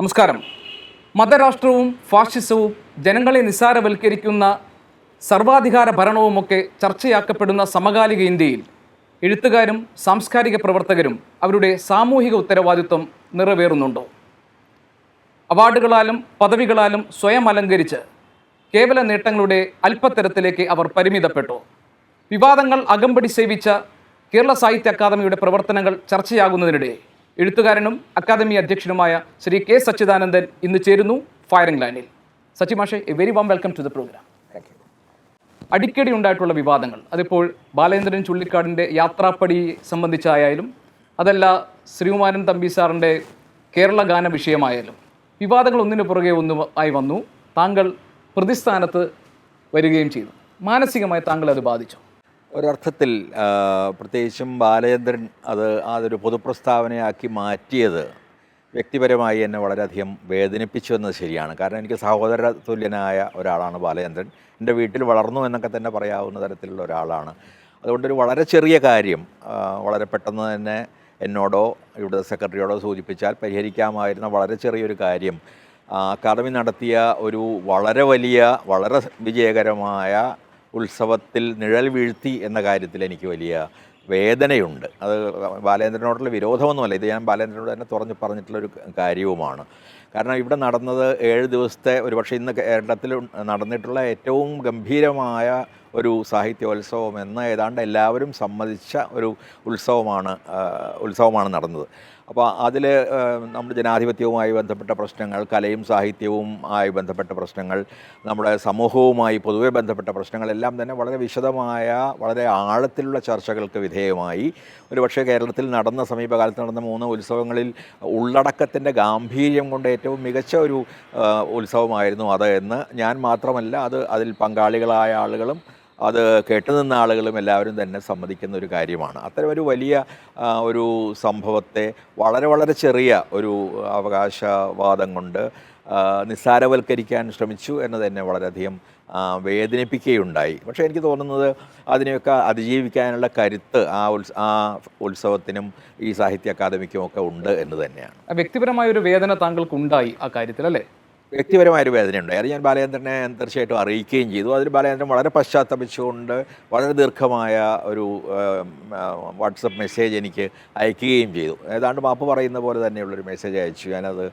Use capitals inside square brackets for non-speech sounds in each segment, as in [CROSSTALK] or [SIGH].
നമസ്കാരം. മതരാഷ്ട്രവും ഫാഷിസവും ജനങ്ങളെ നിസ്സാരവൽക്കരിക്കുന്ന സർവാധികാര ഭരണവുമൊക്കെ ചർച്ചയാക്കപ്പെടുന്ന സമകാലിക ഇന്ത്യയിൽ എഴുത്തുകാരും സാംസ്കാരിക പ്രവർത്തകരും അവരുടെ സാമൂഹിക ഉത്തരവാദിത്വം നിറവേറുന്നുണ്ടോ? അവാർഡുകളാലും പദവികളാലും സ്വയം അലങ്കരിച്ച് കേവല നേട്ടങ്ങളുടെ അല്പത്തരത്തിലേക്ക് അവർ പരിമിതപ്പെട്ടു? വിവാദങ്ങൾ അകമ്പടി സേവിച്ച കേരള സാഹിത്യ അക്കാദമിയുടെ പ്രവർത്തനങ്ങൾ ചർച്ചയാകുന്നതിനിടെ എഴുത്തുകാരനും അക്കാദമി അധ്യക്ഷനുമായ ശ്രീ കെ സച്ചിദാനന്ദൻ ഇന്ന് ചേരുന്നു ഫയറിംഗ് ലൈനിൽ. സച്ചി മാഷെ a very warm welcome to the program അടിക്കടി ഉണ്ടായിട്ടുള്ള വിവാദങ്ങൾ. അതിപ്പോൾ ബാലേന്ദ്രൻ ചുള്ളിക്കാടിന്റെ യാത്രാപ്പടി സംബന്ധിച്ചായാലും അതല്ല ശ്രീകുമാരൻ തമ്പി സാറിന്റെ കേരള ഗാന വിഷയമായാലും വിവാദങ്ങൾ ഒന്നിനു പുറകെ ഒന്നു ആയി വന്നു. താങ്കൾ പ്രതിസ്ഥാനത്ത് വരികയും ചെയ്തു. മാനസികമായി താങ്കൾ അത് ബാധിച്ചു? ഒരർത്ഥത്തിൽ പ്രത്യേകിച്ചും ബാലചന്ദ്രൻ അത് അതൊരു പൊതുപ്രസ്താവനയാക്കി മാറ്റിയത് വ്യക്തിപരമായി എന്നെ വളരെയധികം വേദനിപ്പിച്ചു എന്നത് ശരിയാണ്. കാരണം എനിക്ക് സഹോദര തുല്യനായ ഒരാളാണ് ബാലചന്ദ്രൻ. എന്റെ വീട്ടിൽ വളർന്നു എന്നൊക്കെ തന്നെ പറയാവുന്ന തരത്തിലുള്ള ഒരാളാണ്. അതുകൊണ്ടൊരു വളരെ ചെറിയ കാര്യം വളരെ പെട്ടെന്ന് തന്നെ എന്നോടോ ഇവിടുത്തെ സെക്രട്ടറിയോടോ സൂചിപ്പിച്ചാൽ പരിഹരിക്കാമായിരുന്ന വളരെ ചെറിയൊരു കാര്യം. അക്കാദമി നടത്തിയ ഒരു വളരെ വലിയ വളരെ വിജയകരമായ ഉത്സവത്തിൽ നിഴൽ വീഴ്ത്തി എന്ന കാര്യത്തിൽ എനിക്ക് വലിയ വേദനയുണ്ട്. അത് ബാലേന്ദ്രനോടുള്ള വിരോധമൊന്നുമല്ല. ഇത് ഞാൻ ബാലേന്ദ്രനോട് തന്നെ തുറഞ്ഞു പറഞ്ഞിട്ടുള്ളൊരു കാര്യവുമാണ്. കാരണം ഇവിടെ നടന്നത് ഏഴ് ദിവസത്തെ ഒരുപക്ഷെ ഇന്ന് കേരളത്തിൽ നടന്നിട്ടുള്ള ഏറ്റവും ഗംഭീരമായ ഒരു സാഹിത്യോത്സവം എന്ന് ഏതാണ്ട് എല്ലാവരും സമ്മതിച്ച ഒരു ഉത്സവമാണ് ഉത്സവമാണ് നടന്നത്. അപ്പോൾ അതിൽ നമ്മുടെ ജനാധിപത്യവുമായി ബന്ധപ്പെട്ട പ്രശ്നങ്ങൾ കലയും സാഹിത്യവും ആയി ബന്ധപ്പെട്ട പ്രശ്നങ്ങൾ നമ്മുടെ സമൂഹവുമായി പൊതുവെ ബന്ധപ്പെട്ട പ്രശ്നങ്ങളെല്ലാം തന്നെ വളരെ വിശദമായ വളരെ ആഴത്തിലുള്ള ചർച്ചകൾക്ക് വിധേയമായി. ഒരുപക്ഷെ കേരളത്തിൽ നടന്ന സമീപകാലത്ത് നടന്ന മൂന്ന് ഉത്സവങ്ങളിൽ ഉള്ളടക്കത്തിന്റെ ഗാംഭീര്യം കൊണ്ട് ഏറ്റവും മികച്ച ഒരു ഉത്സവമായിരുന്നു അത് എന്ന് ഞാൻ മാത്രമല്ല അത് അതിൽ പങ്കാളികളായ ആളുകളും അത് കേട്ടുനിന്ന ആളുകളും എല്ലാവരും തന്നെ സമ്മതിക്കുന്ന ഒരു കാര്യമാണ്. അത്തരം ഒരു വലിയ ഒരു സംഭവത്തെ വളരെ വളരെ ചെറിയ ഒരു അവകാശവാദം കൊണ്ട് നിസ്സാരവൽക്കരിക്കാൻ ശ്രമിച്ചു എന്നത് തന്നെ വളരെയധികം വേദനിപ്പിക്കുകയുണ്ടായി. പക്ഷേ എനിക്ക് തോന്നുന്നത് അതിനെയൊക്കെ അതിജീവിക്കാനുള്ള കരുത്ത് ആ ഉത്സ ആ ഉത്സവത്തിനും ഈ സാഹിത്യ അക്കാദമിക്കും ഒക്കെ ഉണ്ട് എന്ന് തന്നെയാണ്. വ്യക്തിപരമായ ഒരു വേദന താങ്കൾക്ക് ഉണ്ടായി ആ കാര്യത്തിൽ അല്ലേ വ്യക്തിപരമായൊരു വേദനയുണ്ടായി അത് ഞാൻ ബാലചന്ദ്രനെ തീർച്ചയായിട്ടും അറിയിക്കുകയും ചെയ്തു. അതിൽ ബാലചന്ദ്രൻ വളരെ പശ്ചാത്തപിച്ചുകൊണ്ട് വളരെ ദീർഘമായ ഒരു വാട്സപ്പ് മെസ്സേജ് എനിക്ക് അയക്കുകയും ചെയ്തു. ഏതാണ്ട് മാപ്പ് പറയുന്ന പോലെ തന്നെയുള്ളൊരു മെസ്സേജ് അയച്ചു. ഞാനത്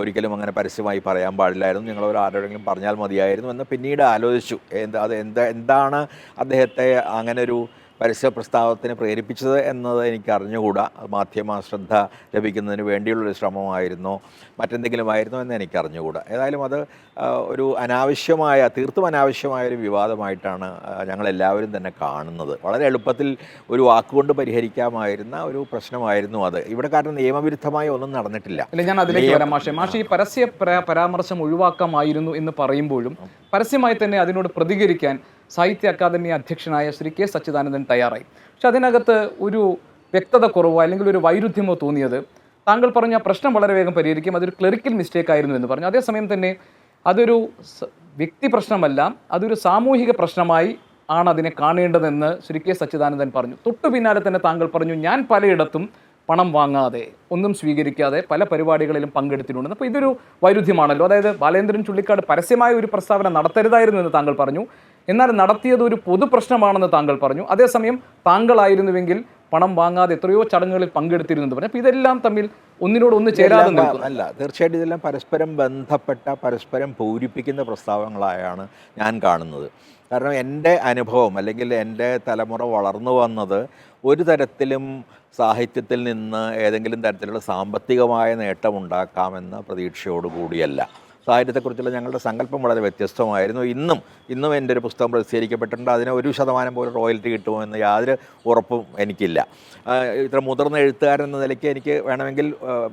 ഒരിക്കലും അങ്ങനെ പരസ്യമായി പറയാൻ പാടില്ലായിരുന്നു. നിങ്ങൾ ഒരു ആരോടെങ്കിലും പറഞ്ഞാൽ മതിയായിരുന്നു എന്ന് പിന്നീട് ആലോചിച്ചു. എന്താ അത് എന്താ എന്താണ് അദ്ദേഹത്തെ അങ്ങനെ ഒരു പരസ്യ പ്രസ്താവത്തിന് പ്രേരിപ്പിച്ചത് എന്നത് എനിക്ക് അറിഞ്ഞുകൂടാ മാധ്യമ ശ്രദ്ധ ലഭിക്കുന്നതിന് വേണ്ടിയുള്ളൊരു ശ്രമമായിരുന്നോ. മറ്റെന്തെങ്കിലും ആയിരുന്നോ എന്ന് എനിക്ക് അറിഞ്ഞുകൂടാ ഏതായാലും അത് ഒരു അനാവശ്യമായ തീർത്തും അനാവശ്യമായ ഒരു വിവാദമായിട്ടാണ് ഞങ്ങളെല്ലാവരും തന്നെ കാണുന്നത്. വളരെ എളുപ്പത്തിൽ ഒരു വാക്കുകൊണ്ട് പരിഹരിക്കാമായിരുന്ന ഒരു പ്രശ്നമായിരുന്നു അത്. ഇവിടെ കാരണം നിയമവിരുദ്ധമായി ഒന്നും നടന്നിട്ടില്ല. അല്ല ഞാൻ അതിലേക്ക് വരാം മാഷെ. മാഷെ ഈ പരസ്യ പരാമർശം ഒഴിവാക്കാമായിരുന്നു എന്ന് പറയുമ്പോഴും പരസ്യമായി തന്നെ അതിനോട് പ്രതികരിക്കാൻ സാഹിത്യ അക്കാദമി അധ്യക്ഷനായ ശ്രീ കെ സച്ചിദാനന്ദൻ തയ്യാറായി. പക്ഷെ അതിനകത്ത് ഒരു വ്യക്തത കുറവോ അല്ലെങ്കിൽ ഒരു വൈരുദ്ധ്യമോ തോന്നിയത് താങ്കൾ പറഞ്ഞ പ്രശ്നം വളരെ വേഗം പരിഹരിക്കും അതൊരു ക്ലറിക്കൽ മിസ്റ്റേക്ക് ആയിരുന്നു എന്ന് പറഞ്ഞു. അതേസമയം തന്നെ അതൊരു വ്യക്തി പ്രശ്നമല്ല അതൊരു സാമൂഹിക പ്രശ്നമായി ആണ് അതിനെ കാണേണ്ടതെന്ന് ശ്രീ കെ സച്ചിദാനന്ദൻ പറഞ്ഞു. തൊട്ടു പിന്നാലെ തന്നെ താങ്കൾ പറഞ്ഞു ഞാൻ പലയിടത്തും പണം വാങ്ങാതെ ഒന്നും സ്വീകരിക്കാതെ പല പരിപാടികളിലും പങ്കെടുത്തിട്ടുണ്ട്. അപ്പോൾ ഇതൊരു വൈരുദ്ധ്യമാണല്ലോ. അതായത് ബാലേന്ദ്രൻ ചുള്ളിക്കാട് പരസ്യമായ ഒരു പ്രസ്താവന നടത്തരുതായിരുന്നു എന്ന് താങ്കൾ പറഞ്ഞു. എന്നാൽ നടത്തിയത് ഒരു പൊതു പ്രശ്നമാണെന്ന് താങ്കൾ പറഞ്ഞു. അതേസമയം താങ്കളായിരുന്നുവെങ്കിൽ പണം വാങ്ങാതെ എത്രയോ ചടങ്ങുകളിൽ പങ്കെടുത്തിരുന്നു എന്ന് പറഞ്ഞു അപ്പോൾ ഇതെല്ലാം തമ്മിൽ ഒന്നിനോട് ഒന്ന് ചേരാതെ അല്ല തീർച്ചയായിട്ടും ഇതെല്ലാം പരസ്പരം ബന്ധപ്പെട്ട പരസ്പരം പൂരിപ്പിക്കുന്ന പ്രസ്താവങ്ങളായാണ് ഞാൻ കാണുന്നത്. കാരണം എന്റെ അനുഭവം അല്ലെങ്കിൽ എന്റെ തലമുറ വളർന്നു വന്നത് ഒരു തരത്തിലും സാഹിത്യത്തിൽ നിന്ന് ഏതെങ്കിലും തരത്തിലുള്ള സാമ്പത്തികമായ നേട്ടമുണ്ടാക്കാമെന്ന പ്രതീക്ഷയോടുകൂടിയല്ല. സാഹിത്യത്തെക്കുറിച്ചുള്ള ഞങ്ങളുടെ സങ്കല്പം വളരെ വ്യത്യസ്തമായിരുന്നു. ഇന്നും ഇന്നും എന്റെ ഒരു പുസ്തകം പ്രസിദ്ധീകരിക്കപ്പെട്ടിട്ടുണ്ട്. അതിന് ഒരു ശതമാനം പോലും റോയൽറ്റി കിട്ടുമോ എന്ന് യാതൊരു ഉറപ്പും എനിക്കില്ല. ഇത്ര മുതിർന്ന എഴുത്തുകാരൻ എന്ന നിലയ്ക്ക് എനിക്ക് വേണമെങ്കിൽ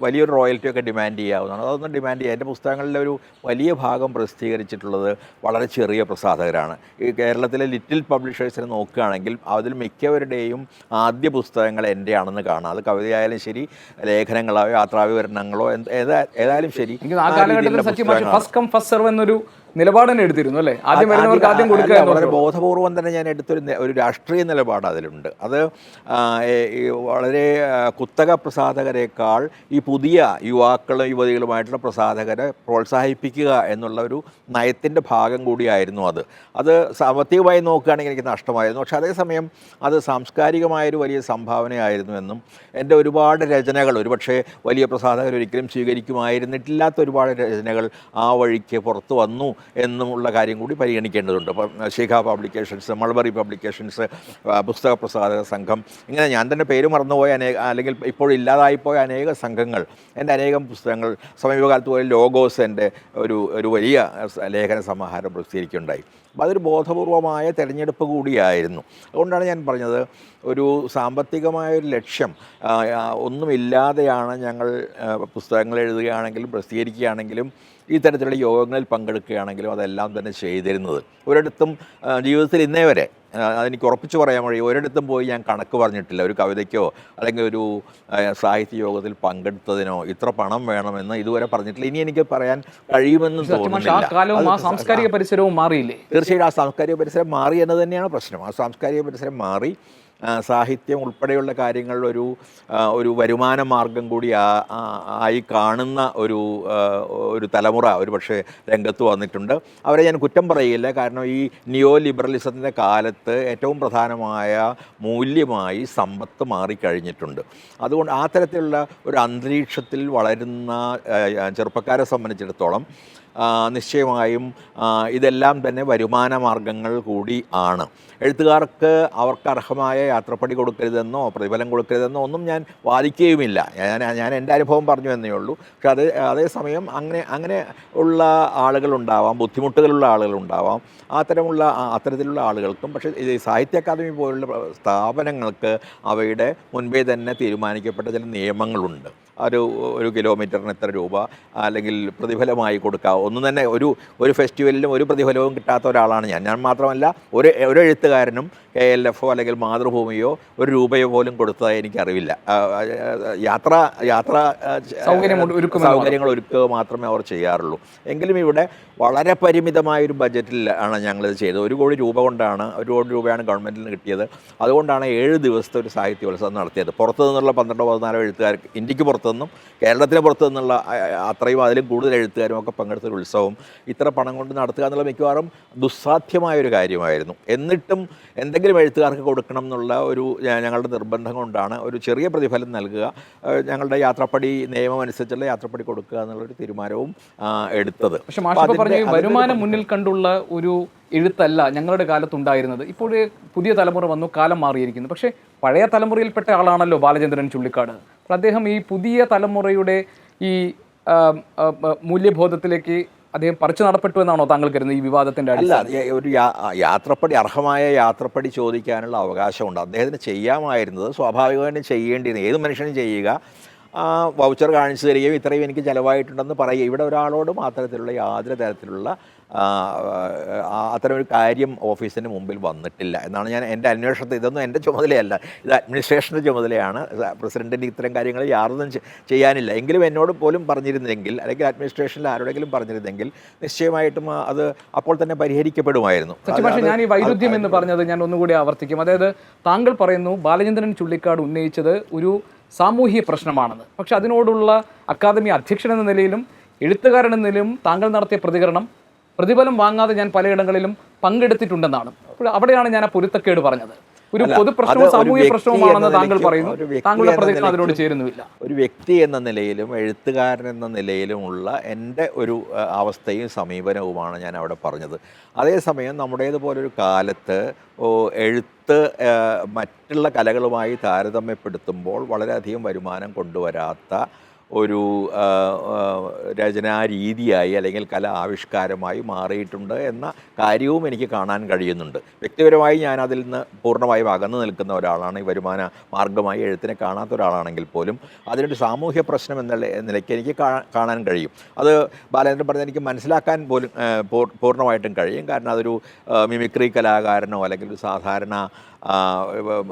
വലിയൊരു റോയൽറ്റി ഒക്കെ ഡിമാൻഡ് ചെയ്യാവുന്നതാണ്. അതൊന്നും ഡിമാൻഡ് ചെയ്യാം എന്റെ പുസ്തകങ്ങളിലെ ഒരു വലിയ ഭാഗം പ്രസിദ്ധീകരിച്ചിട്ടുള്ളത് വളരെ ചെറിയ പ്രസാധകരാണ്. ഈ കേരളത്തിലെ ലിറ്റിൽ പബ്ലിഷേഴ്സിനെ നോക്കുകയാണെങ്കിൽ അതിൽ മിക്കവരുടെയും ആദ്യ പുസ്തകങ്ങൾ എന്റെയാണെന്ന് കാണാം. അത് കവിതയായാലും ശരി ലേഖനങ്ങളോ യാത്രാവിവരണങ്ങളോ ഏതായാലും ശരി. ഫസ്റ്റ് കം ഫസ്റ്റ് സെർവ് എന്നൊരു നിലപാട് തന്നെ എടുത്തിരുന്നു അല്ലേ? ആദ്യം വരുന്നവർക്ക് ആദ്യം കൊടുക്കുക വളരെ ബോധപൂർവം തന്നെ ഞാൻ എടുത്തൊരു ഒരു രാഷ്ട്രീയ നിലപാട് അതിലുണ്ട്. അത് വളരെ കുത്തക പ്രസാധകരെക്കാൾ ഈ പുതിയ യുവാക്കളും യുവതികളുമായിട്ടുള്ള പ്രസാധകരെ പ്രോത്സാഹിപ്പിക്കുക എന്നുള്ള ഒരു നയത്തിന്റെ ഭാഗം കൂടിയായിരുന്നു അത്. അത് സാമ്പത്തികമായി നോക്കുകയാണെങ്കിൽ എനിക്ക് നഷ്ടമായിരുന്നു. പക്ഷേ അതേസമയം അത് സാംസ്കാരികമായൊരു വലിയ സംഭാവനയായിരുന്നു എന്നും എന്റെ ഒരുപാട് രചനകൾ ഒരുപക്ഷെ വലിയ പ്രസാധകർ ഒരിക്കലും സ്വീകരിക്കുമായിരുന്നിട്ടില്ലാത്ത ഒരുപാട് രചനകൾ ആ വഴിക്ക് പുറത്തു വന്നു. എന്നുമുള്ള കാര്യം കൂടി പരിഗണിക്കേണ്ടതുണ്ട്. അപ്പം ശിഖ പബ്ലിക്കേഷൻസ് മൾബറി പബ്ലിക്കേഷൻസ് പുസ്തക പ്രസാധക സംഘം ഇങ്ങനെ ഞാൻ തന്നെ പേര് മറന്നുപോയ അനേക അല്ലെങ്കിൽ ഇപ്പോൾ ഇല്ലാതായിപ്പോയ അനേക സംഘങ്ങൾ എന്റെ അനേകം പുസ്തകങ്ങൾ സമീപകാലത്ത് പോലെ ലോഗോസ് എന്റെ ഒരു ഒരു വലിയ ലേഖന സമാഹാരം പ്രസിദ്ധീകരിക്കുകയുണ്ടായി. അപ്പോൾ അതൊരു ബോധപൂർവമായ തിരഞ്ഞെടുപ്പ് കൂടിയായിരുന്നു. അതുകൊണ്ടാണ് ഞാൻ പറഞ്ഞത് ഒരു സാമ്പത്തികമായ ഒരു ലക്ഷ്യം ഒന്നുമില്ലാതെയാണ് ഞങ്ങൾ പുസ്തകങ്ങൾ എഴുതുകയാണെങ്കിലും പ്രസിദ്ധീകരിക്കുകയാണെങ്കിലും ഈ തരത്തിലുള്ള യോഗങ്ങളിൽ പങ്കെടുക്കുകയാണെങ്കിലും അതെല്ലാം തന്നെ ചെയ്തിരുന്നത്. ഒരിടത്തും ജീവിതത്തിൽ ഇന്നേ വരെ അതെനിക്ക് ഉറപ്പിച്ച് പറയാൻ വഴി ഒരിടത്തും പോയി ഞാൻ കണക്ക് പറഞ്ഞിട്ടില്ല. ഒരു കവിതയ്ക്കോ അല്ലെങ്കിൽ ഒരു സാഹിത്യ യോഗത്തിൽ പങ്കെടുത്തതിനോ ഇത്ര പണം വേണമെന്ന് ഇതുവരെ പറഞ്ഞിട്ടില്ല. ഇനി എനിക്ക് പറയാൻ കഴിയുമെന്ന് തോന്നുന്നില്ല. സാംസ്കാരിക പരിസരവും മാറിയില്ലേ? തീർച്ചയായും ആ സാംസ്കാരിക പരിസരം മാറി എന്ന് തന്നെയാണ് പ്രശ്നം. ആ സാംസ്കാരിക പരിസരം മാറി സാഹിത്യം ഉൾപ്പെടെയുള്ള കാര്യങ്ങളിൽ ഒരു ഒരു വരുമാന മാർഗം കൂടി ആയി കാണുന്ന ഒരു ഒരു തലമുറ ഒരു പക്ഷേ രംഗത്ത് വന്നിട്ടുണ്ട്. അവരെ ഞാൻ കുറ്റം പറയില്ല. കാരണം ഈ നിയോ ലിബറലിസത്തിന്റെ കാലത്ത് ഏറ്റവും പ്രധാനമായ മൂല്യമായി സമ്പത്ത് മാറിക്കഴിഞ്ഞിട്ടുണ്ട്. അതുകൊണ്ട് ആ തരത്തിലുള്ള ഒരു അന്തരീക്ഷത്തിൽ വളരുന്ന ചെറുപ്പക്കാരെ സംബന്ധിച്ചിടത്തോളം നിശ്ചയമായും ഇതെല്ലാം തന്നെ വരുമാന മാർഗങ്ങൾ കൂടി ആണ്. എഴുത്തുകാർക്ക് അവർക്ക് അർഹമായ യാത്രപ്പടി കൊടുക്കരുതെന്നോ പ്രതിഫലം കൊടുക്കരുതെന്നോ ഒന്നും ഞാൻ വാദിക്കുകയുമില്ല. ഞാൻ ഞാൻ എന്റെ അനുഭവം പറഞ്ഞു എന്നേ ഉള്ളൂ. പക്ഷെ അതേ അതേസമയം അങ്ങനെ അങ്ങനെ ഉള്ള ആളുകളുണ്ടാവാം ബുദ്ധിമുട്ടുകളുള്ള ആളുകളുണ്ടാവാം അത്തരമുള്ള അത്തരത്തിലുള്ള ആളുകൾക്കും പക്ഷേ ഇത് സാഹിത്യ അക്കാദമി പോലുള്ള സ്ഥാപനങ്ങൾക്ക് അവയുടെ മുൻപേ തന്നെ തീരുമാനിക്കപ്പെട്ട ചില നിയമങ്ങളുണ്ട്. ഒരു ഒരു കിലോമീറ്ററിന് എത്ര രൂപ അല്ലെങ്കിൽ പ്രതിഫലമായി കൊടുക്കുക ഒന്നും തന്നെ ഒരു ഒരു ഫെസ്റ്റിവലിലും ഒരു പ്രതിഫലവും കിട്ടാത്ത ഒരാളാണ് ഞാൻ. ഞാൻ മാത്രമല്ല ഒരു ഒരു എഴുത്തുകാരനും കെ എൽ എഫോ അല്ലെങ്കിൽ മാതൃഭൂമിയോ ഒരു രൂപയോ പോലും കൊടുത്തതായി എനിക്കറിവില്ല. യാത്ര യാത്ര സൗകര്യങ്ങൾ ഒരുക്കുക മാത്രമേ അവർ ചെയ്യാറുള്ളൂ. എങ്കിലും ഇവിടെ വളരെ പരിമിതമായ ഒരു ബജറ്റിൽ ആണ് ഞങ്ങളിത് ചെയ്തത്. ഒരു കോടി രൂപ കൊണ്ടാണ് ഒരു കോടി രൂപയാണ് ഗവൺമെന്റിൽ നിന്ന് കിട്ടിയത്. അതുകൊണ്ടാണ് ഏഴ് ദിവസത്തെ ഒരു സാഹിത്യോത്സവം നടത്തിയത്. പുറത്തു നിന്നുള്ള പന്ത്രണ്ടോ പതിനാലോ എഴുത്തുകാർക്ക് ഇന്ത്യയ്ക്ക് പുറത്തുനിന്നും കേരളത്തിന് പുറത്തു നിന്നുള്ള അത്രയും അതിലും കൂടുതൽ എഴുത്തുകാരും ഒക്കെ പങ്കെടുത്ത ഒരു ഉത്സവം. ഇത്ര പണം കൊണ്ട് നടത്തുക എന്നുള്ള മിക്കവാറും ദുസ്സാധ്യമായ ഒരു കാര്യമായിരുന്നു. എന്നിട്ടും എന്തെങ്കിലും എഴുത്തുകാർക്ക് കൊടുക്കണം എന്നുള്ള ഒരു ഞങ്ങളുടെ നിർബന്ധം കൊണ്ടാണ് ഒരു ചെറിയ പ്രതിഫലം നൽകുക. ഞങ്ങളുടെ യാത്രപ്പടി നിയമം അനുസരിച്ചുള്ള യാത്രപ്പടി കൊടുക്കുക എന്നുള്ളൊരു തീരുമാനവും എടുത്തത്. പക്ഷെ മാഷ് പറഞ്ഞു വരുമാനം മുന്നിൽ കണ്ടുള്ള ഒരു എഴുത്തല്ല ഞങ്ങളുടെ കാലത്തുണ്ടായിരുന്നത്. ഇപ്പോഴേ പുതിയ തലമുറ വന്നു കാലം മാറിയിരിക്കുന്നു. പക്ഷേ പഴയ തലമുറയിൽപ്പെട്ട ആളാണല്ലോ ബാലചന്ദ്രൻ ചുള്ളിക്കാട്. അപ്പോൾ അദ്ദേഹം ഈ പുതിയ തലമുറയുടെ ഈ മൂല്യബോധത്തിലേക്ക് അദ്ദേഹം പറിച്ചു നടപ്പെട്ടു എന്നാണോ താങ്കൾ കരുതുന്നത് ഈ വിവാദത്തിന്റെ അല്ല ഒരു യാത്രപ്പടി അർഹമായ യാത്രപ്പടി ചോദിക്കാനുള്ള അവകാശമുണ്ട്. അദ്ദേഹത്തിന് ചെയ്യാമായിരുന്നത് സ്വാഭാവികമായിട്ടും ചെയ്യേണ്ടിയിരുന്നു. ഏത് മനുഷ്യനും ചെയ്യുക. വൗച്ചർ കാണിച്ചു തരികയും ഇത്രയും എനിക്ക് ചിലവായിട്ടുണ്ടെന്ന് പറയുക. ഇവിടെ ഒരാളോടും അത്തരത്തിലുള്ള യാതൊരു തരത്തിലുള്ള അത്തരം ഒരു കാര്യം ഓഫീസിന് മുമ്പിൽ വന്നിട്ടില്ല. എന്നാണ് ഞാൻ എന്റെ അന്വേഷണത്തിൽ ഇതൊന്നും എന്റെ ചുമതലയല്ല. ഇത് അഡ്മിനിസ്ട്രേഷന്റെ ചുമതലയാണ്. പ്രസിഡന്റിന് ഇത്തരം കാര്യങ്ങൾ യാതൊന്നും ചെയ്യാനില്ല. എങ്കിലും എന്നോട് പോലും പറഞ്ഞിരുന്നെങ്കിൽ അല്ലെങ്കിൽ അഡ്മിനിസ്ട്രേഷനിൽ ആരോടെങ്കിലും പറഞ്ഞിരുന്നെങ്കിൽ നിശ്ചയമായിട്ടും അത് അപ്പോൾ തന്നെ പരിഹരിക്കപ്പെടുമായിരുന്നു. പക്ഷേ ഞാൻ ഈ വൈരുദ്ധ്യം എന്ന് പറഞ്ഞത് ഞാൻ ഒന്നുകൂടി ആവർത്തിക്കും. അതായത് താങ്കൾ പറയുന്നു ബാലചന്ദ്രൻ ചുള്ളിക്കാട് ഉന്നയിച്ചത് ഒരു സാമൂഹിക പ്രശ്നമാണെന്ന്. പക്ഷെ അതിനോടുള്ള അക്കാദമി അധ്യക്ഷൻ എന്ന നിലയിലും എഴുത്തുകാരൻ എന്ന നിലയിലും താങ്കൾ നടത്തിയ പ്രതികരണം പ്രതിഫലം വാങ്ങാതെ ഞാൻ പലയിടങ്ങളിലും പങ്കെടുത്തിട്ടുണ്ടെന്നാണ്. അപ്പോൾ അവിടെയാണ് ഞാൻ ആ പൊരുത്തക്കേട് പറഞ്ഞത്. ഒരു പൊതു പൊതുപ്രശ്നവും സാമൂഹിക പ്രശ്നവുമാണെന്ന് താങ്കൾ പറയുന്നു. താങ്കളുടെ പ്രതികരണം അതിനോട് ചേരുന്നുമില്ല ഒരു വ്യക്തി എന്ന നിലയിലും എഴുത്തുകാരൻ എന്ന നിലയിലുമുള്ള എന്റെ ഒരു അവസ്ഥയും സമീപനവുമാണ് ഞാൻ അവിടെ പറഞ്ഞത്. അതേസമയം നമ്മുടേതുപോലൊരു കാലത്ത് എഴുത്ത് മറ്റുള്ള കലകളുമായി താരതമ്യപ്പെടുത്തുമ്പോൾ വളരെയധികം വരുമാനം കൊണ്ടുവരാത്ത ഒരു രചനാ രീതിയായി അല്ലെങ്കിൽ കല ആവിഷ്കാരമായി മാറിയിട്ടുണ്ട് എന്ന കാര്യവും എനിക്ക് കാണാൻ കഴിയുന്നുണ്ട്. വ്യക്തിപരമായി ഞാൻ അതിൽ നിന്ന് പൂർണമായും അകന്നു നിൽക്കുന്ന ഒരാളാണ്. ഈ വരുമാന മാർഗമായി എഴുത്തിനെ കാണാത്ത ഒരാളാണെങ്കിൽ പോലും അതിനൊരു സാമൂഹ്യ പ്രശ്നം എന്ന നിലയ്ക്ക് എനിക്ക് കാണാൻ കഴിയും. അത് ബാലേന്ദ്രൻ പറഞ്ഞ എനിക്ക് മനസ്സിലാക്കാൻ പോലും പൂർണമായിട്ടും കഴിയും. കാരണം അതൊരു മിമിക്രി കലാകാരനോ അല്ലെങ്കിൽ ഒരു സാധാരണ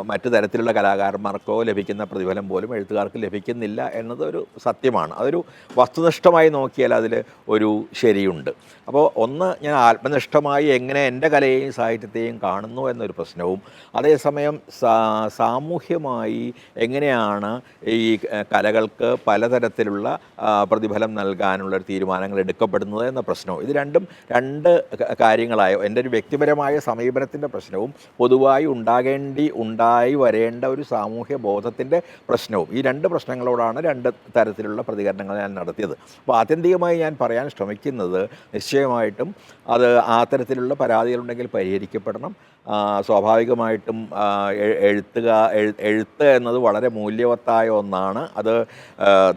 മറ്റു തരത്തിലുള്ള കലാകാരന്മാർക്കോ ലഭിക്കുന്ന പ്രതിഫലം പോലും എഴുത്തുകാർക്ക് ലഭിക്കുന്നില്ല എന്നത് ഒരു സത്യമാണ്. അതൊരു വസ്തുനിഷ്ഠമായി നോക്കിയാൽ അതിൽ ഒരു ശരിയുണ്ട്. അപ്പോൾ ഒന്ന് ഞാൻ ആത്മനിഷ്ഠമായി എങ്ങനെ എന്റെ കലയെയും സാഹിത്യത്തെയും കാണുന്നു എന്നൊരു പ്രശ്നവും അതേസമയം സാമൂഹ്യമായി എങ്ങനെയാണ് ഈ കലകൾക്ക് പലതരത്തിലുള്ള പ്രതിഫലം നൽകാനുള്ള തീരുമാനങ്ങൾ എടുക്കപ്പെടുന്നത് എന്ന പ്രശ്നവും ഇത് രണ്ടും രണ്ട് കാര്യങ്ങളായോ എന്റെ ഒരു വ്യക്തിപരമായ സമീപനത്തിന്റെ പ്രശ്നവും പൊതുവായി ഉണ്ടാകേണ്ടി ഉണ്ടായി വരേണ്ട ഒരു സാമൂഹ്യ ബോധത്തിന്റെ പ്രശ്നവും. ഈ രണ്ട് പ്രശ്നങ്ങളോടാണ് രണ്ട് തരത്തിലുള്ള പ്രതികരണങ്ങൾ ഞാൻ നടത്തിയത്. അപ്പോൾ ആത്യന്തികമായി ഞാൻ പറയാൻ ശ്രമിക്കുന്നത് നിശ്ചയമായിട്ടും അത് ആ തരത്തിലുള്ള പരാതികളുണ്ടെങ്കിൽ പരിഹരിക്കപ്പെടണം. സ്വാഭാവികമായിട്ടും എഴുത്തുക എഴുത്ത് എന്നത് വളരെ മൂല്യവത്തായ ഒന്നാണ്. അത്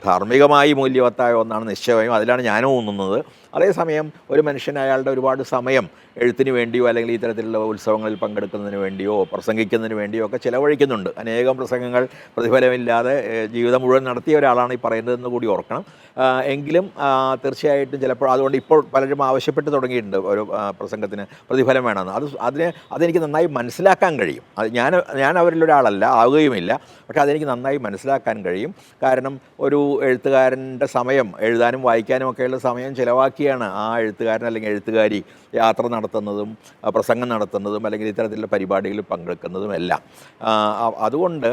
ധാർമ്മികമായി മൂല്യവത്തായ ഒന്നാണ് നിശ്ചയമായും അതിലാണ് ഞാനും ഊന്നുന്നത്. അതേസമയം ഒരു മനുഷ്യൻ അയാളുടെ ഒരുപാട് സമയം എഴുത്തിന് വേണ്ടിയോ അല്ലെങ്കിൽ ഈ തരത്തിലുള്ള ഉത്സവങ്ങളിൽ പങ്കെടുക്കുന്നതിന് വേണ്ടിയോ പ്രസംഗിക്കുന്നതിന് വേണ്ടിയോ ഒക്കെ ചിലവഴിക്കുന്നുണ്ട്. അനേകം പ്രസംഗങ്ങൾ പ്രതിഫലമില്ലാതെ ജീവിതം മുഴുവൻ നടത്തിയ ഒരാളാണ് ഈ പറയുന്നതെന്ന് കൂടി ഓർക്കണം. എങ്കിലും തീർച്ചയായിട്ടും ചിലപ്പോൾ അതുകൊണ്ട് ഇപ്പോൾ പലരും ആവശ്യപ്പെട്ട് തുടങ്ങിയിട്ടുണ്ട് ഒരു പ്രസംഗത്തിന് പ്രതിഫലം വേണമെന്ന്. അത് അതിനെ അതെനിക്ക് നന്നായി മനസ്സിലാക്കാൻ കഴിയും. അത് ഞാൻ ഞാൻ അവരിലൊരാളല്ല ആവുകയുമില്ല. പക്ഷേ അതെനിക്ക് നന്നായി മനസ്സിലാക്കാൻ കഴിയും. കാരണം ഒരു എഴുത്തുകാരന്റെ സമയം എഴുതാനും വായിക്കാനും ഒക്കെയുള്ള സമയം ചിലവാക്കിയാണ് ആ എഴുത്തുകാരൻ അല്ലെങ്കിൽ എഴുത്തുകാരി യാത്ര നടത്തുന്നതും പ്രസംഗം നടത്തുന്നതും അല്ലെങ്കിൽ ഇത്തരത്തിലുള്ള പരിപാടികളിൽ പങ്കെടുക്കുന്നതും എല്ലാം. അതുകൊണ്ട്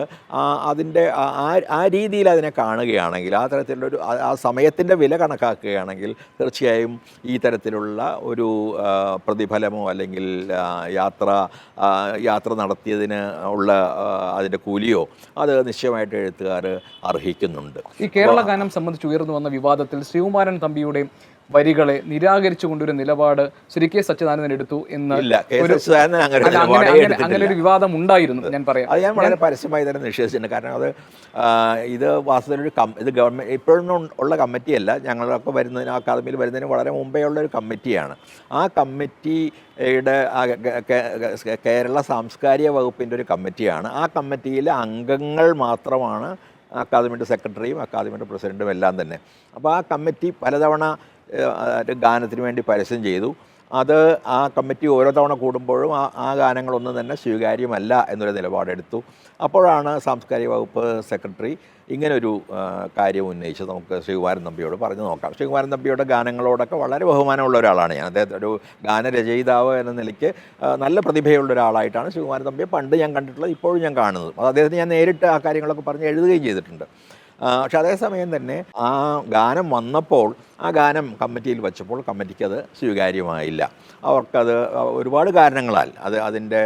അതിന്റെ ആ- രീതിയിൽ അതിനെ കാണുകയാണെങ്കിൽ ആ തരത്തിലുള്ളൊരു ആ- ആ സമയത്തിന്റെ വില കണക്കാക്കുകയാണെങ്കിൽ തീർച്ചയായും ഈ തരത്തിലുള്ള ഒരു പ്രതിഫലമോ അല്ലെങ്കിൽ യാത്ര യാത്ര നടത്തിയതിന് ഉള്ള അതിന്റെ കൂലിയോ അത് നിശ്ചയമായിട്ട് എഴുത്തുകാർ അർഹിക്കുന്നുണ്ട്. ഈ കേരള ഗാനം സംബന്ധിച്ച് ഉയർന്നു വന്ന വിവാദത്തിൽ ശ്രീകുമാരൻ തമ്പിയുടെ വരികളെ നിരാകരിച്ചുകൊണ്ടൊരു നിലപാട് ശ്രീ കെ സച്ചിദാനന്ദൻ എടുത്തു എന്ന് അങ്ങനെ ഒരു വിവാദം ഉണ്ടായിരുന്നു ഞാൻ പറയാം. അത് ഞാൻ വളരെ പരസ്യമായി തന്നെ നിഷേധിച്ചിട്ടുണ്ട്. കാരണം അത് ഇത് വാസ്തവത്തിൽ ഒരു ഇത് ഗവൺമെന്റ് ഇപ്പോഴൊന്നും ഉള്ള കമ്മിറ്റിയല്ല. ഞങ്ങളൊക്കെ വരുന്നതിന് അക്കാദമിയിൽ വരുന്നതിന് വളരെ മുമ്പേ ഉള്ള ഒരു കമ്മിറ്റിയാണ്. ആ കമ്മിറ്റിയുടെ ഗ- ഗ- കേരള സാംസ്കാരിക വകുപ്പിന്റെ ഒരു കമ്മിറ്റിയാണ്. ആ കമ്മിറ്റിയിലെ അംഗങ്ങൾ മാത്രമാണ് അക്കാദമിയുടെ സെക്രട്ടറിയും അക്കാദമിയുടെ പ്രസിഡന്റും എല്ലാം തന്നെ. അപ്പോൾ ആ കമ്മിറ്റി പലതവണ ഗാനത്തിന് വേണ്ടി പരസ്യം ചെയ്തു. അത് ആ കമ്മിറ്റി ഓരോ തവണ കൂടുമ്പോഴും ആ ആ ഗാനങ്ങളൊന്നും തന്നെ സ്വീകാര്യമല്ല എന്നൊരു നിലപാടെടുത്തു. അപ്പോഴാണ് സാംസ്കാരിക വകുപ്പ് സെക്രട്ടറി ഇങ്ങനൊരു കാര്യം ഉന്നയിച്ച് നമുക്ക് ശ്രീകുമാരൻ തമ്പിയോട് പറഞ്ഞു നോക്കാം. ശ്രീകുമാരൻ തമ്പിയുടെ ഗാനങ്ങളോടൊക്കെ വളരെ ബഹുമാനമുള്ള ഒരാളാണ് ഞാൻ. അദ്ദേഹത്തെ ഒരു ഗാനരചയിതാവ് എന്ന നിലയ്ക്ക് നല്ല പ്രതിഭയുള്ള ഒരാളായിട്ടാണ് ശ്രീകുമാരൻ തമ്പിയെ പണ്ട് ഞാൻ കണ്ടിട്ടുള്ളത് ഇപ്പോഴും ഞാൻ കാണുന്നത്. അത് അദ്ദേഹത്തിന് ഞാൻ നേരിട്ട് ആ കാര്യങ്ങളൊക്കെ പറഞ്ഞ് എഴുതുകയും ചെയ്തിട്ടുണ്ട്. പക്ഷെ അതേസമയം തന്നെ ആ ഗാനം വന്നപ്പോൾ ആ ഗാനം കമ്മിറ്റിയിൽ വെച്ചപ്പോൾ കമ്മിറ്റിക്ക് അത് സ്വീകാര്യമായില്ല. അവർക്കത് ഒരുപാട് കാരണങ്ങളാൽ അത് അതിന്റെ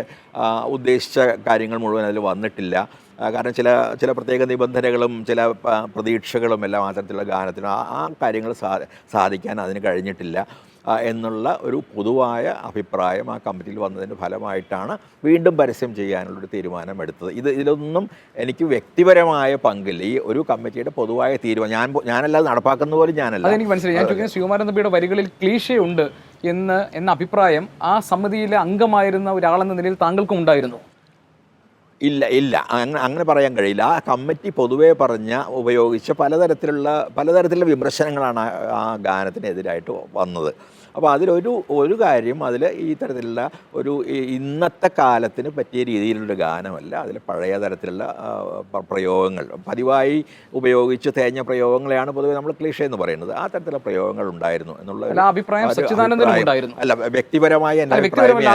ഉദ്ദേശിച്ച കാര്യങ്ങൾ മുഴുവൻ അതിൽ വന്നിട്ടില്ല. കാരണം ചില ചില പ്രത്യേക നിബന്ധനകളും ചില പ്രതീക്ഷകളും എല്ലാം അത്തരത്തിലുള്ള ഗാനത്തിനും ആ കാര്യങ്ങൾ സാധിക്കാൻ അതിന് കഴിഞ്ഞിട്ടില്ല. എന്നുള്ള ഒരു പൊതുവായ അഭിപ്രായം ആ കമ്മിറ്റിയിൽ വന്നതിന്റെ ഫലമായിട്ടാണ് വീണ്ടും പരസ്യം ചെയ്യാനുള്ളൊരു തീരുമാനം എടുത്തത്. ഇത് ഇതിലൊന്നും എനിക്ക് വ്യക്തിപരമായ പങ്കില്ല. ഈ ഒരു കമ്മിറ്റിയുടെ പൊതുവായ തീരുമാനം ഞാൻ ഞാനല്ലാതെ നടപ്പാക്കുന്ന പോലും ഞാനല്ല. അതെനിക്ക് മനസ്സിലായി. ഞാൻ ചോദിക്കുന്നത് ശ്രീകുമാരൻ തമ്പിയുടെ വരികളിൽ ക്ലീശയുണ്ട് എന്ന് എന്ന അഭിപ്രായം ആ സമിതിയിലെ അംഗമായിരുന്ന ഒരാളെന്ന നിലയിൽ താങ്കൾക്കും ഉണ്ടായിരുന്നു? ഇല്ല ഇല്ല. അങ്ങനെ അങ്ങനെ പറയാൻ കഴിയില്ല. ആ കമ്മിറ്റി പൊതുവേ പറഞ്ഞ ഉപയോഗിച്ച പലതരത്തിലുള്ള പലതരത്തിലുള്ള വിമർശനങ്ങളാണ് ആ ഗാനത്തിനെതിരായിട്ട് വന്നത്. അപ്പോൾ അതിലൊരു ഒരു കാര്യം അതിൽ ഈ തരത്തിലുള്ള ഒരു ഇന്നത്തെ കാലത്തിന് പറ്റിയ രീതിയിലുള്ള ഗാനമല്ല. അതിൽ പഴയ തരത്തിലുള്ള പ്രയോഗങ്ങൾ. പതിവായി ഉപയോഗിച്ച് തേഞ്ഞ പ്രയോഗങ്ങളെയാണ് പൊതുവെ നമ്മൾ ക്ലീഷ എന്ന് പറയുന്നത്. ആ തരത്തിലുള്ള പ്രയോഗങ്ങൾ ഉണ്ടായിരുന്നു എന്നുള്ള അഭിപ്രായം അല്ല വ്യക്തിപരമായി എന്റെ അഭിപ്രായമേ.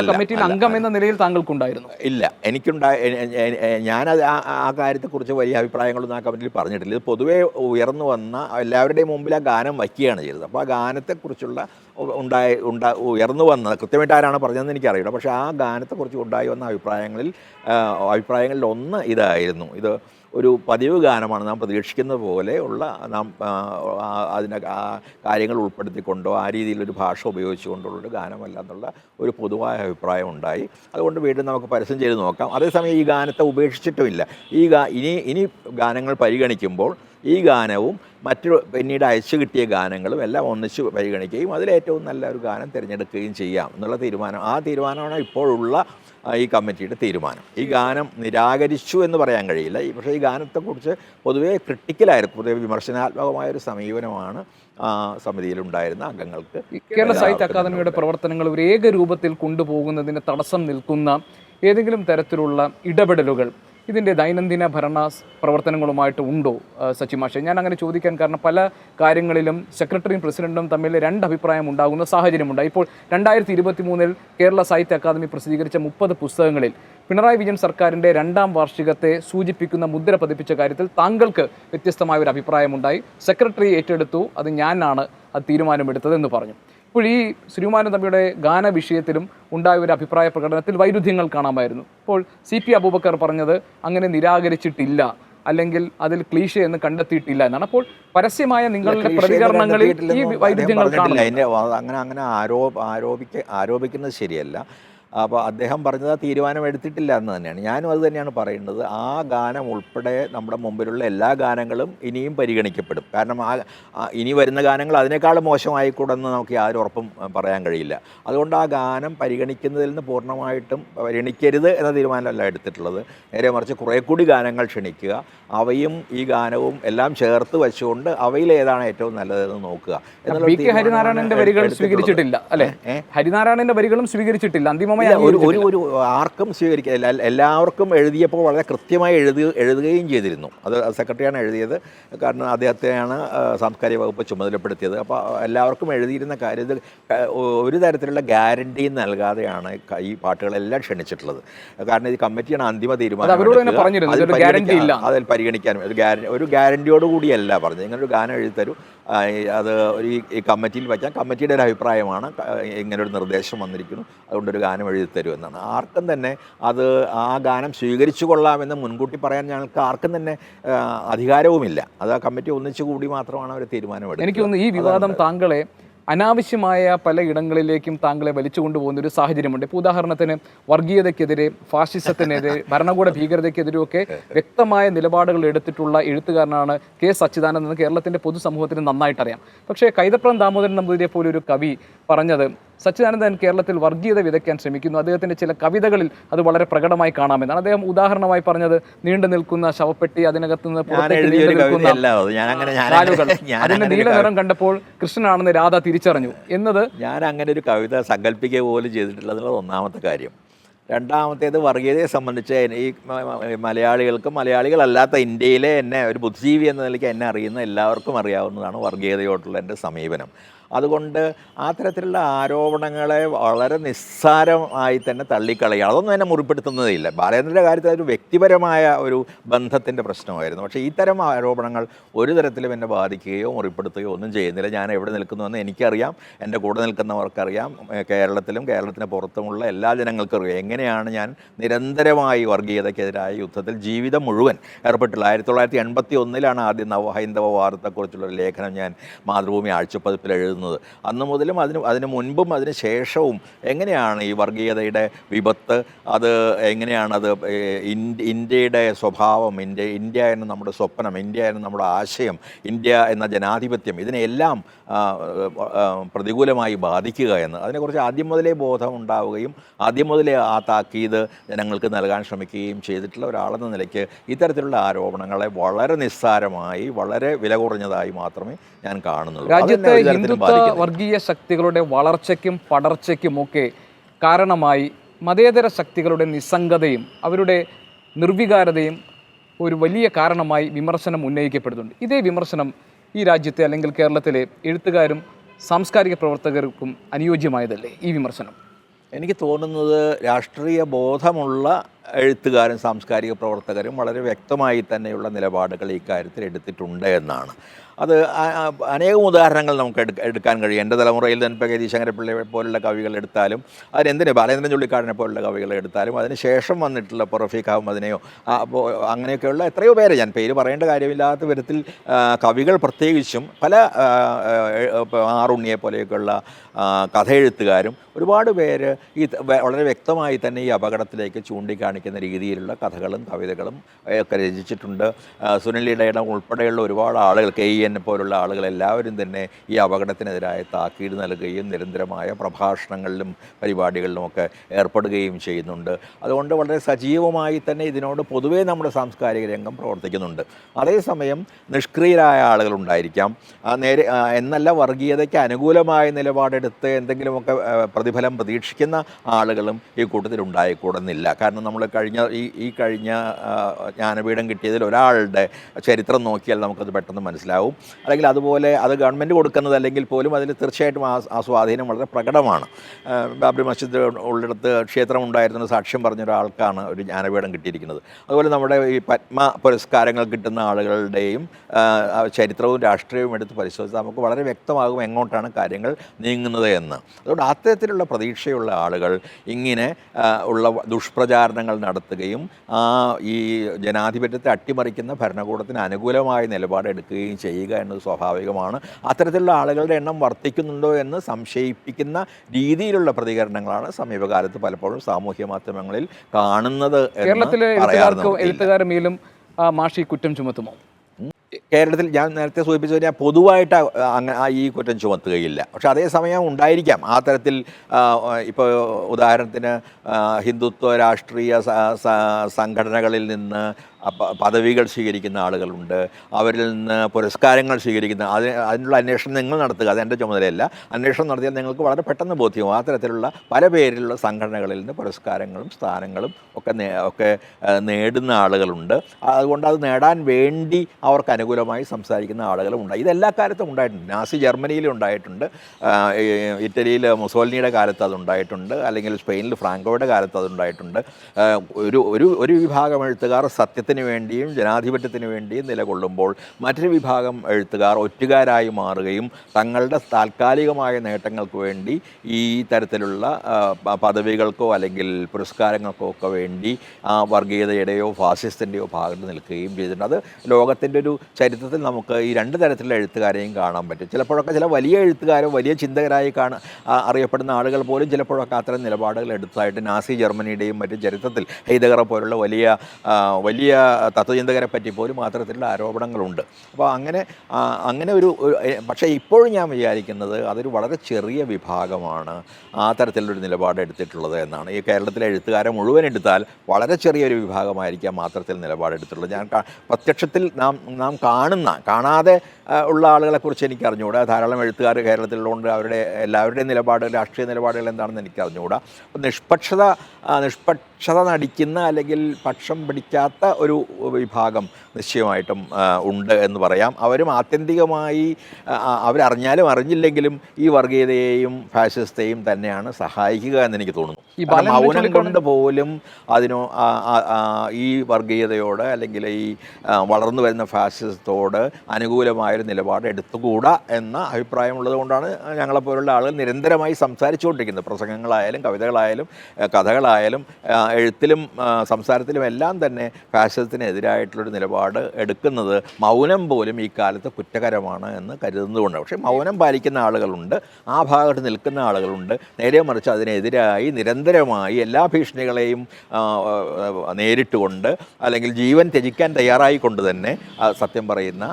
അംഗം എന്ന നിലയിൽ താങ്കൾക്കുണ്ടായിരുന്നു. ഇല്ല എനിക്കുണ്ടായ ഞാനത് ആ കാര്യത്തെക്കുറിച്ച് വലിയ അഭിപ്രായങ്ങളൊന്നും ആ കമ്മിറ്റിയിൽ പറഞ്ഞിട്ടില്ല. ഇത് പൊതുവേ ഉയർന്നു വന്ന എല്ലാവരുടെയും മുമ്പിൽ ആ ഗാനം വയ്ക്കുകയാണ് ചെയ്തത്. അപ്പോൾ ആ ഗാനത്തെക്കുറിച്ചുള്ള ഉണ്ടായ ഉണ്ടാ ഉയർന്നു വന്നത്. കൃത്യമായിട്ട് ആരാണ് പറഞ്ഞതെന്ന് എനിക്കറിയില്ല. പക്ഷേ ആ ഗാനത്തെക്കുറിച്ച് ഉണ്ടായി വന്ന അഭിപ്രായങ്ങളിൽ അഭിപ്രായങ്ങളിൽ ഒന്ന് ഇതായിരുന്നു. ഇത് ഒരു പതിവ് ഗാനമാണ്. നാം പ്രതീക്ഷിക്കുന്ന പോലെ ഉള്ള നാം അതിനെ ആ കാര്യങ്ങൾ ഉൾപ്പെടുത്തിക്കൊണ്ടോ ആ രീതിയിലൊരു ഭാഷ ഉപയോഗിച്ചുകൊണ്ടുള്ളൊരു ഗാനമല്ല എന്നുള്ള ഒരു പൊതുവായ അഭിപ്രായം ഉണ്ടായി. അതുകൊണ്ട് വീണ്ടും നമുക്ക് പരസ്യം ചെയ്ത് നോക്കാം. അതേസമയം ഈ ഗാനത്തെ ഉപേക്ഷിച്ചിട്ടുമില്ല. ഈ ഗാ ഇനി ഇനി ഗാനങ്ങൾ പരിഗണിക്കുമ്പോൾ ഈ ഗാനവും മറ്റു പിന്നീട് അയച്ചു കിട്ടിയ ഗാനങ്ങളും എല്ലാം ഒന്നിച്ച് പരിഗണിക്കുകയും അതിലേറ്റവും നല്ല ഒരു ഗാനം തിരഞ്ഞെടുക്കുകയും ചെയ്യാം എന്നുള്ള തീരുമാനം. ആ തീരുമാനമാണ് ഇപ്പോഴുള്ള ഈ കമ്മിറ്റിയുടെ തീരുമാനം. ഈ ഗാനം നിരാകരിച്ചു എന്ന് പറയാൻ കഴിയില്ല. ഈ- പക്ഷേ ഈ ഗാനത്തെക്കുറിച്ച് പൊതുവേ ക്രിട്ടിക്കലായിരുന്നു. പൊതുവെ വിമർശനാത്മകമായ ഒരു സമീപനമാണ് ആ സമിതിയിലുണ്ടായിരുന്ന അംഗങ്ങൾക്ക് കേരള സാഹിത്യ അക്കാദമിയുടെ പ്രവർത്തനങ്ങൾ ഒരു ഏക രൂപത്തിൽ കൊണ്ടുപോകുന്നതിന് തടസ്സം നിൽക്കുന്ന ഏതെങ്കിലും തരത്തിലുള്ള ഇടപെടലുകൾ ഇതിന്റെ ദൈനംദിന ഭരണ പ്രവർത്തനങ്ങളുമായിട്ട് ഉണ്ടോ സച്ചിമാഷെ സച്ചി മാഷെ? ഞാൻ അങ്ങനെ ചോദിക്കാൻ കാരണം പല കാര്യങ്ങളിലും സെക്രട്ടറിയും പ്രസിഡന്റും തമ്മിൽ രണ്ട് അഭിപ്രായം ഉണ്ടാകുന്ന സാഹചര്യമുണ്ട്. ഇപ്പോൾ രണ്ടായിരത്തി ഇരുപത്തി മൂന്നിൽ കേരള സാഹിത്യ അക്കാദമി പ്രസിദ്ധീകരിച്ച മുപ്പത് പുസ്തകങ്ങളിൽ പിണറായി വിജയൻ സർക്കാരിന്റെ രണ്ടാം വാർഷികത്തെ സൂചിപ്പിക്കുന്ന മുദ്ര പതിപ്പിച്ച കാര്യത്തിൽ താങ്കൾക്ക് വ്യത്യസ്തമായ ഒരു അഭിപ്രായമുണ്ടായി. സെക്രട്ടറി ഏറ്റെടുത്തു അത് ഞാനാണ് അത് തീരുമാനമെടുത്തതെന്ന് പറഞ്ഞു. ഇപ്പോൾ ഈ ശ്രീമാനൻ തമ്പിയുടെ ഗാന വിഷയത്തിലും ഉണ്ടായ ഒരു അഭിപ്രായ പ്രകടനത്തിൽ വൈരുദ്ധ്യങ്ങൾ കാണാമായിരുന്നു. ഇപ്പോൾ സി പി അബൂബക്കർ പറഞ്ഞത് അങ്ങനെ നിരാകരിച്ചിട്ടില്ല അല്ലെങ്കിൽ അതിൽ ക്ലീശ എന്ന് കണ്ടെത്തിയിട്ടില്ല എന്നാണ്. അപ്പോൾ പരസ്യമായ നിങ്ങളുടെ പ്രതികരണങ്ങളിൽ ഈ വൈരുദ്ധ്യങ്ങൾ അങ്ങനെ അങ്ങനെ ആരോപ ആരോപിക്ക ആരോപിക്കുന്നത് ശരിയല്ല. അപ്പോൾ അദ്ദേഹം പറഞ്ഞത് ആ തീരുമാനം എടുത്തിട്ടില്ല എന്ന് തന്നെയാണ്. ഞാനും അത് തന്നെയാണ് പറയുന്നത്. ആ ഗാനം ഉൾപ്പെടെ നമ്മുടെ മുമ്പിലുള്ള എല്ലാ ഗാനങ്ങളും ഇനിയും പരിഗണിക്കപ്പെടും. കാരണം ആ ഇനി വരുന്ന ഗാനങ്ങൾ അതിനേക്കാളും മോശമായിക്കൂടെന്ന് നമുക്ക് യാതൊരു ഉറപ്പും പറയാൻ കഴിയില്ല. അതുകൊണ്ട് ആ ഗാനം പരിഗണിക്കുന്നതിൽ നിന്ന് പൂർണമായിട്ടും പരിഗണിക്കരുത് എന്ന തീരുമാനമല്ല എടുത്തിട്ടുള്ളത്. നേരെ മറിച്ച് കുറേ കൂടി ഗാനങ്ങൾ ക്ഷണിക്കുക അവയും ഈ ഗാനവും എല്ലാം ചേർത്ത് വെച്ചുകൊണ്ട് അവയിൽ ഏതാണ് ഏറ്റവും നല്ലതെന്ന് നോക്കുക. ഹരിനാരായണന്റെ വരികൾ സ്വീകരിച്ചിട്ടില്ല അല്ലെ? ഹരിനാരായണന്റെ വരികളും സ്വീകരിച്ചിട്ടില്ല. അന്തിമമായി ഇല്ല, ഒരു ഒരു ഒരു ആർക്കും സ്വീകരിക്കുക എല്ലാവർക്കും എഴുതിയപ്പോൾ വളരെ കൃത്യമായി എഴുതി എഴുതുകയും ചെയ്തിരുന്നു. അത് സെക്രട്ടറിയാണ് എഴുതിയത്. കാരണം അദ്ദേഹത്തെയാണ് സാംസ്കാരിക വകുപ്പ് ചുമതലപ്പെടുത്തിയത്. അപ്പോൾ എല്ലാവർക്കും എഴുതിയിരുന്ന കാര്യത്തിൽ ഒരു തരത്തിലുള്ള ഗ്യാരണ്ടി നൽകാതെയാണ് ഈ പാട്ടുകളെല്ലാം ക്ഷണിച്ചിട്ടുള്ളത്. കാരണം ഇത് കമ്മിറ്റിയാണ് അന്തിമ തീരുമാനം അതിൽ പരിഗണിക്കാനും ഇല്ല. അതിൽ പരിഗണിക്കാൻ ഒരു ഗ്യാരണ്ടി ഒരു ഗ്യാരണ്ടിയോട് കൂടിയല്ല പറഞ്ഞത്. ഇങ്ങനൊരു ഗാനം എഴുതി തരൂ അത് ഒരു ഈ- കമ്മിറ്റിയിൽ വയ്ക്കാം കമ്മിറ്റിയുടെ ഒരു അഭിപ്രായമാണ്. ഇങ്ങനൊരു ഇങ്ങനെ ഒരു നിർദ്ദേശം വന്നിരിക്കുന്നു. അതുകൊണ്ടൊരു ഗാനം എഴുതി തരുമെന്നാണ് ആർക്കും തന്നെ അത് ആ ഗാനം സ്വീകരിച്ചു കൊള്ളാമെന്ന് മുൻകൂട്ടി പറയാൻ ഞങ്ങൾക്ക് ആർക്കും തന്നെ അധികാരവുമില്ല. അത് ആ കമ്മിറ്റി ഒന്നിച്ചു കൂടി മാത്രമാണ് അവർ തീരുമാനമെടുത്തത് എനിക്ക് തോന്നുന്നു ഈ വിവാദം താങ്കളെ അനാവശ്യമായ പല ഇടങ്ങളിലേക്കും താങ്കളെ വലിച്ചു കൊണ്ടുപോകുന്ന ഒരു സാഹചര്യമുണ്ട്. ഇപ്പോൾ ഉദാഹരണത്തിന് വർഗീയതയ്ക്കെതിരെ ഫാഷിസത്തിനെതിരെ ഭരണകൂട ഭീകരതയ്ക്കെതിരെ ഒക്കെ [LAUGHS] വ്യക്തമായ നിലപാടുകൾ എടുത്തിട്ടുള്ള എഴുത്തുകാരനാണ് കെ സച്ചിദാനന്ദൻ കേരളത്തിന്റെ പൊതുസമൂഹത്തിന് നന്നായിട്ടറിയാം. പക്ഷേ കൈതപ്രം ദാമോദരൻ നമ്പൂതിരിയെ പോലെ ഒരു കവി പറഞ്ഞത് സച്ചിദാനന്ദൻ കേരളത്തിൽ വർഗീയത വിതയ്ക്കാൻ ശ്രമിക്കുന്നു. അദ്ദേഹത്തിന്റെ ചില കവിതകളിൽ അത് വളരെ പ്രകടമായി കാണാമെന്നാണ് അദ്ദേഹം ഉദാഹരണമായി പറഞ്ഞത് നീണ്ടു നിൽക്കുന്ന ശവപ്പെട്ടി അതിനകത്ത് നിന്ന് നീലനിറം പുറത്തേക്ക് നീണ്ടു നിൽക്കുന്ന കാലുകൾ [LAUGHS] കണ്ടപ്പോൾ കൃഷ്ണനാണെന്ന് രാധ തിരിച്ചറിഞ്ഞു. എന്നത് ഞാൻ അങ്ങനെ ഒരു കവിത സങ്കല്പിക്കുക പോലും ചെയ്തിട്ടില്ല എന്നുള്ളത് ഒന്നാമത്തെ കാര്യം. രണ്ടാമത്തേത് വർഗീയതയെ സംബന്ധിച്ച് ഈ മലയാളികൾക്കും മലയാളികളല്ലാത്ത ഇന്ത്യയിലെ എന്നെ ഒരു ബുദ്ധിജീവി എന്ന നിലയ്ക്ക് എന്നെ അറിയുന്ന എല്ലാവർക്കും അറിയാവുന്നതാണ് വർഗീയതയോടുള്ള എന്റെ സമീപനം. അതുകൊണ്ട് ആ തരത്തിലുള്ള ആരോപണങ്ങളെ വളരെ നിസ്സാരമായി തന്നെ തള്ളിക്കളയുക. അതൊന്നും എന്നെ മുറിപ്പെടുത്തുന്നതില്ല. ബാലേന്ദ്രന്റെ കാര്യത്തിൽ അതൊരു വ്യക്തിപരമായ ഒരു ബന്ധത്തിന്റെ പ്രശ്നമായിരുന്നു. പക്ഷേ ഇത്തരം ആരോപണങ്ങൾ ഒരു തരത്തിലും എന്നെ ബാധിക്കുകയോ മുറിപ്പെടുത്തുകയോ ഒന്നും ചെയ്യുന്നില്ല. ഞാൻ എവിടെ നിൽക്കുന്നുവെന്ന് എനിക്കറിയാം. എന്റെ കൂടെ നിൽക്കുന്നവർക്കറിയാം. കേരളത്തിലും കേരളത്തിന് പുറത്തുമുള്ള എല്ലാ ജനങ്ങൾക്കും അറിയാം. എങ്ങനെയാണ് ഞാൻ നിരന്തരമായി വർഗീയതയ്ക്കെതിരായ യുദ്ധത്തിൽ ജീവിതം മുഴുവൻ ഏർപ്പെട്ടുള്ളത് ആയിരത്തി തൊള്ളായിരത്തി എൺപത്തി ഒന്നിലാണ് ആദ്യം നവഹൈന്ദവ ലേഖനം ഞാൻ മാതൃഭൂമി ആഴ്ചപ്പതിപ്പിൽ എഴുതുന്നത്. അന്ന് മുതലും അതിന് അതിന് മുൻപും അതിന് ശേഷവും എങ്ങനെയാണ് ഈ വർഗീയതയുടെ വിപത്ത്? അത് എങ്ങനെയാണ് അത് ഇന്ത്യയുടെ സ്വഭാവം ഇന്ത്യ ഇന്ത്യ എന്ന നമ്മുടെ സ്വപ്നം ഇന്ത്യ എന്ന നമ്മുടെ ആശയം ഇന്ത്യ എന്ന ജനാധിപത്യം ഇതിനെല്ലാം പ്രതികൂലമായി ബാധിക്കുക എന്ന്. അതിനെക്കുറിച്ച് ആദ്യം മുതലേ ബോധം ഉണ്ടാവുകയും ആദ്യം മുതലേ ആ താക്കീത് ജനങ്ങൾക്ക് നൽകാൻ ശ്രമിക്കുകയും ചെയ്തിട്ടുള്ള ഒരാളെന്ന നിലയ്ക്ക് ഇത്തരത്തിലുള്ള ആരോപണങ്ങളെ വളരെ നിസ്സാരമായി വളരെ വില കുറഞ്ഞതായി മാത്രമേ ഞാൻ കാണുന്നുള്ളൂ. വർഗീയ ശക്തികളുടെ വളർച്ചയ്ക്കും പടർച്ചയ്ക്കും ഒക്കെ കാരണമായി മതേതര ശക്തികളുടെ നിസ്സംഗതയും അവരുടെ നിർവികാരതയും ഒരു വലിയ കാരണമായി വിമർശനം ഉന്നയിക്കപ്പെടുന്നുണ്ട്. ഇതേ വിമർശനം ഈ രാജ്യത്തെ അല്ലെങ്കിൽ കേരളത്തിലെ എഴുത്തുകാരും സാംസ്കാരിക പ്രവർത്തകർക്കും അനുയോജ്യമായതല്ലേ ഈ വിമർശനം? എനിക്ക് തോന്നുന്നത് രാഷ്ട്രീയ ബോധമുള്ള എഴുത്തുകാരും സാംസ്കാരിക പ്രവർത്തകരും വളരെ വ്യക്തമായി തന്നെയുള്ള നിലപാടുകൾ ഈ കാര്യത്തിൽ എടുത്തിട്ടുണ്ട് എന്നാണ്. അത് അനേകം ഉദാഹരണങ്ങൾ നമുക്ക് എടുക്കാൻ കഴിയും. എന്റെ തലമുറയിൽ തന്നെ ശങ്കരപ്പിള്ളി പോലുള്ള കവികൾ എടുത്താലും അതിനെന്തിന് ബാലേന്ദ്രൻ ചുള്ളിക്കാടിനെ പോലുള്ള കവികൾ എടുത്താലും അതിന് ശേഷം വന്നിട്ടുള്ള ഇപ്പോൾ റഫീഖ് അഹമ്മദിനെയോ ആ, അപ്പോൾ അങ്ങനെയൊക്കെയുള്ള എത്രയോ പേരെ ഞാൻ പേര് പറയേണ്ട കാര്യമില്ലാത്ത വിധത്തിൽ കവികൾ പ്രത്യേകിച്ചും പല ആറുണ്ണിയെ പോലെയൊക്കെയുള്ള കഥയെഴുത്തുകാരും ഒരുപാട് പേര് ഈ വളരെ വ്യക്തമായി തന്നെ ഈ അപകടത്തിലേക്ക് ചൂണ്ടിക്കാണിക്കുന്ന രീതിയിലുള്ള കഥകളും കവിതകളും ഒക്കെ രചിച്ചിട്ടുണ്ട്. ഇടയിടം ഉൾപ്പെടെയുള്ള ഒരുപാട് ആളുകൾ കെ ഇ എന്നെ പോലുള്ള ആളുകൾ എല്ലാവരും തന്നെ ഈ അപകടത്തിനെതിരായ താക്കീട് നൽകുകയും നിരന്തരമായ പ്രഭാഷണങ്ങളിലും പരിപാടികളിലും ഒക്കെ ഏർപ്പെടുകയും ചെയ്യുന്നുണ്ട്. അതുകൊണ്ട് വളരെ സജീവമായി തന്നെ ഇതിനോട് പൊതുവേ നമ്മുടെ സാംസ്കാരിക രംഗം പ്രവർത്തിക്കുന്നുണ്ട്. അതേസമയം നിഷ്ക്രിയരായ ആളുകളുണ്ടായിരിക്കാം നേരെ എന്നല്ല വർഗീയതയ്ക്ക് അനുകൂലമായ നിലപാടെടുത്ത് എന്തെങ്കിലുമൊക്കെ പ്രതിഫലം പ്രതീക്ഷിക്കുന്ന ആളുകളും ഈ കൂട്ടത്തിൽ ഉണ്ടായിക്കൂടുന്നില്ല. കാരണം നമ്മൾ കഴിഞ്ഞ ഈ ഈ കഴിഞ്ഞ ജ്ഞാനപീഠം കിട്ടിയതിൽ ഒരാളുടെ ചരിത്രം നോക്കിയാൽ നമുക്കത് പെട്ടെന്ന് മനസ്സിലാവും. അല്ലെങ്കിൽ അതുപോലെ അത് ഗവൺമെന്റ് കൊടുക്കുന്നത് അല്ലെങ്കിൽ പോലും അതിൽ തീർച്ചയായിട്ടും ആ ആ സ്വാധീനം വളരെ പ്രകടമാണ്. ബാബ്രി മസ്ജിദ് ഉള്ളിടത്ത് ക്ഷേത്രം ഉണ്ടായിരുന്ന സാക്ഷ്യം പറഞ്ഞ ഒരാൾക്കാണ് ഒരു ജ്ഞാനപീഠം കിട്ടിയിരിക്കുന്നത്. അതുപോലെ നമ്മുടെ ഈ പത്മ പുരസ്കാരങ്ങൾ കിട്ടുന്ന ആളുകളുടെയും ചരിത്രവും രാഷ്ട്രീയവും എടുത്ത് പരിശോധിച്ചാൽ നമുക്ക് വളരെ വ്യക്തമാകും എങ്ങോട്ടാണ് കാര്യങ്ങൾ നീങ്ങുന്നത് എന്ന്. അതുകൊണ്ട് അത്തരത്തിലുള്ള പ്രതീക്ഷയുള്ള ആളുകൾ ഇങ്ങനെ ഉള്ള ദുഷ്പ്രചാരണങ്ങൾ നടത്തുകയും ഈ ജനാധിപത്യത്തെ അട്ടിമറിക്കുന്ന ഭരണകൂടത്തിന് അനുകൂലമായ നിലപാടെടുക്കുകയും ചെയ്യുക എന്നത് സ്വാഭാവികമാണ് അത്തരത്തിലുള്ള ആളുകളുടെ എണ്ണം വർദ്ധിക്കുന്നുണ്ടോ എന്ന് സംശയിപ്പിക്കുന്ന രീതിയിലുള്ള പ്രതികരണങ്ങളാണ് സമീപകാലത്ത് പലപ്പോഴും സാമൂഹ്യ മാധ്യമങ്ങളിൽ കാണുന്നത് കേരളത്തിലെ എഴുത്തുകാർക്ക് നമുക്കില്ല. മേലും മാഷി കുറ്റം ചുമത്തുമോ കേരളത്തിൽ ഞാൻ നേരത്തെ സൂചിപ്പിച്ചു കഴിഞ്ഞാൽ പൊതുവായിട്ട് അങ്ങനെ ഈ കുറ്റം ചുമത്തുകയില്ല. പക്ഷെ അതേസമയം ഉണ്ടായിരിക്കാം. ആ തരത്തിൽ ഇപ്പോൾ ഉദാഹരണത്തിന് ഹിന്ദുത്വ രാഷ്ട്രീയ സംഘടനകളിൽ നിന്ന് പദവികൾ സ്വീകരിക്കുന്ന ആളുകളുണ്ട്. അവരിൽ നിന്ന് പുരസ്കാരങ്ങൾ സ്വീകരിക്കുന്ന അതിന് അതിനുള്ള അന്വേഷണം നിങ്ങൾ നടത്തുക. അതെന്റെ ചുമതലയല്ല. അന്വേഷണം നടത്തിയാൽ നിങ്ങൾക്ക് വളരെ പെട്ടെന്ന് ബോധ്യമാവും. ആ തരത്തിലുള്ള പല പേരിലുള്ള സംഘടനകളിൽ നിന്ന് പുരസ്കാരങ്ങളും സ്ഥാനങ്ങളും ഒക്കെ ഒക്കെ നേടുന്ന ആളുകളുണ്ട്. അതുകൊണ്ട് അത് നേടാൻ വേണ്ടി അവർക്ക് അനുകൂലമായി സംസാരിക്കുന്ന ആളുകളും ഉണ്ടായി. ഇതെല്ലാ കാലത്തും ഉണ്ടായിട്ടുണ്ട്. നാസി ജർമ്മനിയിലും ഉണ്ടായിട്ടുണ്ട്. ഇറ്റലിയിൽ മുസോലിനിയുടെ കാലത്ത് അതുണ്ടായിട്ടുണ്ട് അല്ലെങ്കിൽ സ്പെയിനിൽ ഫ്രാങ്കോയുടെ കാലത്ത് അതുണ്ടായിട്ടുണ്ട് ഒരു ഒരു ഒരു വിഭാഗം എഴുത്തുകാർ സത്യത്തിന് വേണ്ടിയും ജനാധിപത്യത്തിന് വേണ്ടിയും നിലകൊള്ളുമ്പോൾ മറ്റൊരു വിഭാഗം എഴുത്തുകാർ ഒറ്റുകാരായി മാറുകയും തങ്ങളുടെ താൽക്കാലികമായ നേട്ടങ്ങൾക്ക് വേണ്ടി ഈ തരത്തിലുള്ള പദവികൾക്കോ അല്ലെങ്കിൽ പുരസ്കാരങ്ങൾക്കോ ഒക്കെ വേണ്ടി ആ വർഗീയതയുടെയോ ഫാസിസത്തിന്റെയോ ഭാഗത്ത് നിൽക്കുകയും ചെയ്തിട്ടുണ്ട്. അത് ലോകത്തിന്റെ ഒരു ചരിത്രത്തിൽ നമുക്ക് ഈ രണ്ട് തരത്തിലുള്ള എഴുത്തുകാരെയും കാണാൻ പറ്റും. ചിലപ്പോഴൊക്കെ ചില വലിയ എഴുത്തുകാരോ വലിയ ചിന്തകരായി കാണ അറിയപ്പെടുന്ന ആളുകൾ പോലും ചിലപ്പോഴൊക്കെ അത്തരം നിലപാടുകൾ എടുത്തതായിട്ട് നാസി ജർമ്മനിയുടെയും മറ്റ് ചരിത്രത്തിൽ ഹൈദഗറ പോലുള്ള വലിയ വലിയ തത്വചിന്തകരെ പറ്റി പോലും അത്തരത്തിലുള്ള ആരോപണങ്ങളുണ്ട്. അപ്പോൾ അങ്ങനെ അങ്ങനെ ഒരു പക്ഷേ ഇപ്പോഴും ഞാൻ വിചാരിക്കുന്നത് അതൊരു വളരെ ചെറിയ വിഭാഗമാണ് ആ തരത്തിലൊരു നിലപാട് എടുത്തിട്ടുള്ളത് എന്നാണ്. ഈ കേരളത്തിലെ എഴുത്തുകാരെ മുഴുവൻ എടുത്താൽ വളരെ ചെറിയൊരു വിഭാഗമായിരിക്കാം മാത്രത്തിൽ നിലപാടെടുത്തിട്ടുള്ളത് ഞാൻ പ്രത്യക്ഷത്തിൽ നാം നാം കാണുന്ന കാണാതെ ഉള്ള ആളുകളെക്കുറിച്ച് എനിക്ക് അറിഞ്ഞുകൂടാ ധാരാളം എഴുത്തുകാർ കേരളത്തിലുള്ളതുകൊണ്ട് അവരുടെ എല്ലാവരുടെയും നിലപാട് രാഷ്ട്രീയ നിലപാടുകൾ എന്താണെന്ന് എനിക്ക് അറിഞ്ഞുകൂടാ അപ്പോൾ നിഷ്പക്ഷത നിഷ്പക്ഷത നടിക്കുന്ന അല്ലെങ്കിൽ പക്ഷം പിടിക്കാത്ത ഒരു വിഭാഗം നിശ്ചയമായിട്ടും ഉണ്ട് എന്ന് പറയാം. അവരും ആത്യന്തികമായി അവരറിഞ്ഞാലും അറിഞ്ഞില്ലെങ്കിലും ഈ വർഗീയതയെയും ഫാഷിസത്തെയും തന്നെയാണ് സഹായിക്കുക എന്ന് എനിക്ക് തോന്നുന്നു. മൗനം കൊണ്ട് പോലും അതിനോ ഈ വർഗീയതയോട് അല്ലെങ്കിൽ ഈ വളർന്നു വരുന്ന ഫാഷിസത്തോട് അനുകൂലമായൊരു നിലപാട് എടുത്തുകൂടാ എന്ന അഭിപ്രായമുള്ളത് കൊണ്ടാണ് ഞങ്ങളെപ്പോലുള്ള ആളുകൾ നിരന്തരമായി സംസാരിച്ചുകൊണ്ടിരിക്കുന്നത്. പ്രസംഗങ്ങളായാലും കവിതകളായാലും കഥകളായാലും എഴുത്തിലും സംസാരത്തിലും എല്ലാം തന്നെ ഫാഷിസത്തിനെതിരായിട്ടുള്ളൊരു നിലപാട് എടുക്കുന്നത് മൗനം പോലും ഈ കാലത്ത് കുറ്റകരമാണ് എന്ന് കരുതുന്നതുകൊണ്ട്. പക്ഷേ മൗനം പാലിക്കുന്ന ആളുകളുണ്ട് ആ ഭാഗത്ത് നിൽക്കുന്ന ആളുകളുണ്ട്. നേരെ മറിച്ച് അതിനെതിരായി നിരന്തരമായി എല്ലാ ഭീഷണികളെയും നേരിട്ടുകൊണ്ട് അല്ലെങ്കിൽ ജീവൻ ത്യജിക്കാൻ തയ്യാറായിക്കൊണ്ട് തന്നെ സത്യം പറയുന്ന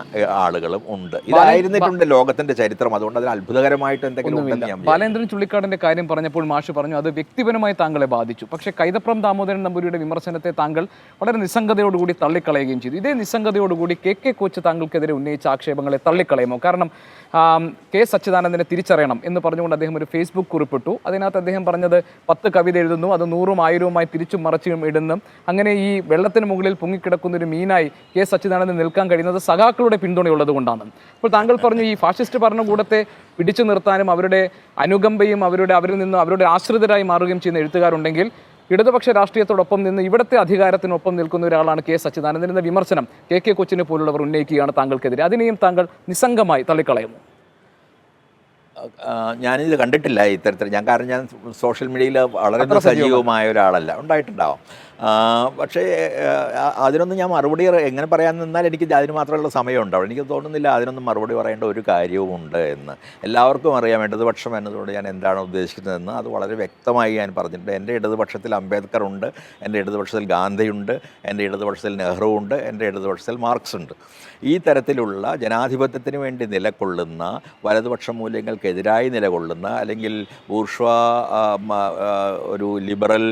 ആളുകളും ഉണ്ട്. ഇതായിരുന്നിട്ടുണ്ട് ലോകത്തിന്റെ ചരിത്രം. അതുകൊണ്ട് അതിൽ അത്ഭുതകരമായിട്ട് എന്തെങ്കിലും. ബാലേന്ദ്രൻ ചുള്ളിക്കാടിന്റെ കാര്യം പറഞ്ഞപ്പോൾ മാഷ് പറഞ്ഞു അത് വ്യക്തിപരമായി താങ്കളെ ബാധിച്ചു. പക്ഷേ കൈതപ്രം ദാമോദരൻ നമ്പൂരിയുടെ വിമർശനത്തെ താങ്കൾ വളരെ നിസ്സംഗതയോടുകൂടി തള്ളിക്കളയുകയും ചെയ്തു. ഇതേ നിസ്സംഗതയോടുകൂടി കെ കെ കോച്ച് താങ്കൾക്കെതിരെ ഉന്നയിച്ച ആക്ഷേപങ്ങളെ തള്ളിക്കളയുമോ? കാരണം കെ സച്ചിദാനന്ദനെ തിരിച്ചറിയണം എന്ന് പറഞ്ഞുകൊണ്ട് അദ്ദേഹം ഒരു ഫേസ്ബുക്ക് കുറിപ്പിട്ടു. അതിനകത്ത് അദ്ദേഹം പറഞ്ഞത് പത്ത് കവിത എഴുതുന്നു അത് നൂറും ആയിരവുമായി തിരിച്ചും മറച്ചും ഇടുന്നു. അങ്ങനെ ഈ വെള്ളത്തിന് മുകളിൽ പൊങ്ങിക്കിടക്കുന്ന ഒരു മീനായി കെ സച്ചിദാനന്ദൻ നിൽക്കാൻ കഴിയുന്നത് സഖാക്കളുടെ പിന്തുണയുള്ളത് കൊണ്ടാണ് അപ്പോൾ താങ്കൾ പറഞ്ഞു ഈ ഫാഷിസ്റ്റ് ഭരണകൂടത്തെ പിടിച്ചു നിർത്താനും അവരുടെ അനുകമ്പയും അവരുടെ അവരിൽ നിന്നും അവരുടെ ആശ്രിതരായി മാറുകയും ചെയ്യുന്ന എഴുത്തുകാരുണ്ടെങ്കിൽ ഇടതുപക്ഷ രാഷ്ട്രീയത്തോടൊപ്പം നിന്ന് ഇവിടുത്തെ അധികാരത്തിനൊപ്പം നിൽക്കുന്ന ഒരാളാണ് കെ സച്ചിദാനന്ദൻ എന്ന വിമർശനം കെ കെ കൊച്ചിനെ പോലുള്ളവർ ഉന്നയിക്കുകയാണ് താങ്കൾക്കെതിരെ. അതിനെയും താങ്കൾ നിസ്സംഗമായി തള്ളിക്കളയുന്നു. ഞാനിത് കണ്ടിട്ടില്ല ഇത്തരത്തിൽ. ഞാൻ കാരണം ഞാൻ സോഷ്യൽ മീഡിയയിൽ വളരെ സജീവമായ ഒരാളല്ല. ഉണ്ടായിട്ടുണ്ടാവും. പക്ഷേ അതിനൊന്നും ഞാൻ മറുപടി എങ്ങനെ പറയാൻ നിന്നാൽ എനിക്ക് അതിന് മാത്രമുള്ള സമയം ഉണ്ടാവും എനിക്ക് തോന്നുന്നില്ല അതിനൊന്നും മറുപടി പറയേണ്ട ഒരു കാര്യവുമുണ്ട് എന്ന്. എല്ലാവർക്കും അറിയാം ഇടതുപക്ഷം എന്നതുകൊണ്ട് ഞാൻ എന്താണ് ഉദ്ദേശിക്കുന്നതെന്ന്. അത് വളരെ വ്യക്തമായി ഞാൻ പറഞ്ഞിട്ടുണ്ട്. എന്റെ ഇടതുപക്ഷത്തിൽ അംബേദ്കർ ഉണ്ട് എന്റെ ഇടതുപക്ഷത്തിൽ ഗാന്ധിയുണ്ട് എന്റെ ഇടതുപക്ഷത്തിൽ നെഹ്റു ഉണ്ട് എന്റെ ഇടതുപക്ഷത്തിൽ മാർക്സ് ഉണ്ട്. ഈ തരത്തിലുള്ള ജനാധിപത്യത്തിന് വേണ്ടി നിലകൊള്ളുന്ന വലതുപക്ഷ മൂല്യങ്ങൾക്കെതിരായി നിലകൊള്ളുന്ന അല്ലെങ്കിൽ ബൂർഷ്വാ ഒരു ലിബറൽ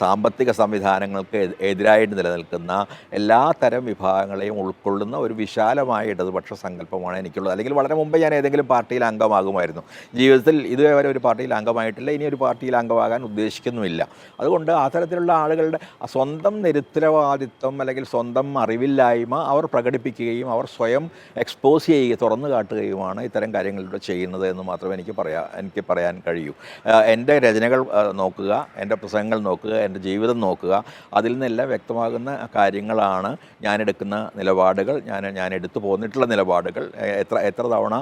സാമ്പത്തിക സംവിധാനങ്ങൾക്ക് എതിരായിട്ട് നിലനിൽക്കുന്ന എല്ലാ തരം വിഭാഗങ്ങളെയും ഉൾക്കൊള്ളുന്ന ഒരു വിശാലമായ ഇടതുപക്ഷ സങ്കല്പമാണ് എനിക്കുള്ളത്. അല്ലെങ്കിൽ വളരെ മുമ്പ് ഞാൻ ഏതെങ്കിലും പാർട്ടിയിൽ അംഗമാകുമായിരുന്നു. ജീവിതത്തിൽ ഇതുവരെ ഒരു പാർട്ടിയിൽ അംഗമായിട്ടില്ല. ഇനി ഒരു പാർട്ടിയിൽ അംഗമാകാൻ ഉദ്ദേശിക്കുന്നുമില്ല. അതുകൊണ്ട് ആ തരത്തിലുള്ള ആളുകളുടെ സ്വന്തം നിരുത്തരവാദിത്വം അല്ലെങ്കിൽ സ്വന്തം അറിവില്ലായ്മ അവർ പ്രകടിപ്പിക്കുകയും അവർ സ്വയം എക്സ്പോസ് ചെയ്യുക തുറന്നു കാട്ടുകയുമാണ് ഇത്തരം കാര്യങ്ങളിലൂടെ ചെയ്യുന്നത് എന്ന് മാത്രമേ എനിക്ക് പറയാൻ എനിക്ക് പറയാൻ കഴിയൂ. എന്റെ രചനകൾ നോക്കുക എന്റെ പ്രസംഗങ്ങൾ നോക്കുക എന്റെ ജീവിതം നോക്കുക. അതിൽ നിന്നെല്ലാം വ്യക്തമാകുന്ന കാര്യങ്ങളാണ് ഞാൻ എടുക്കുന്ന നിലപാടുകൾ. ഞാൻ ഞാൻ എടുത്തു പോന്നിട്ടുള്ള നിലപാടുകൾ. എത്ര എത്ര തവണ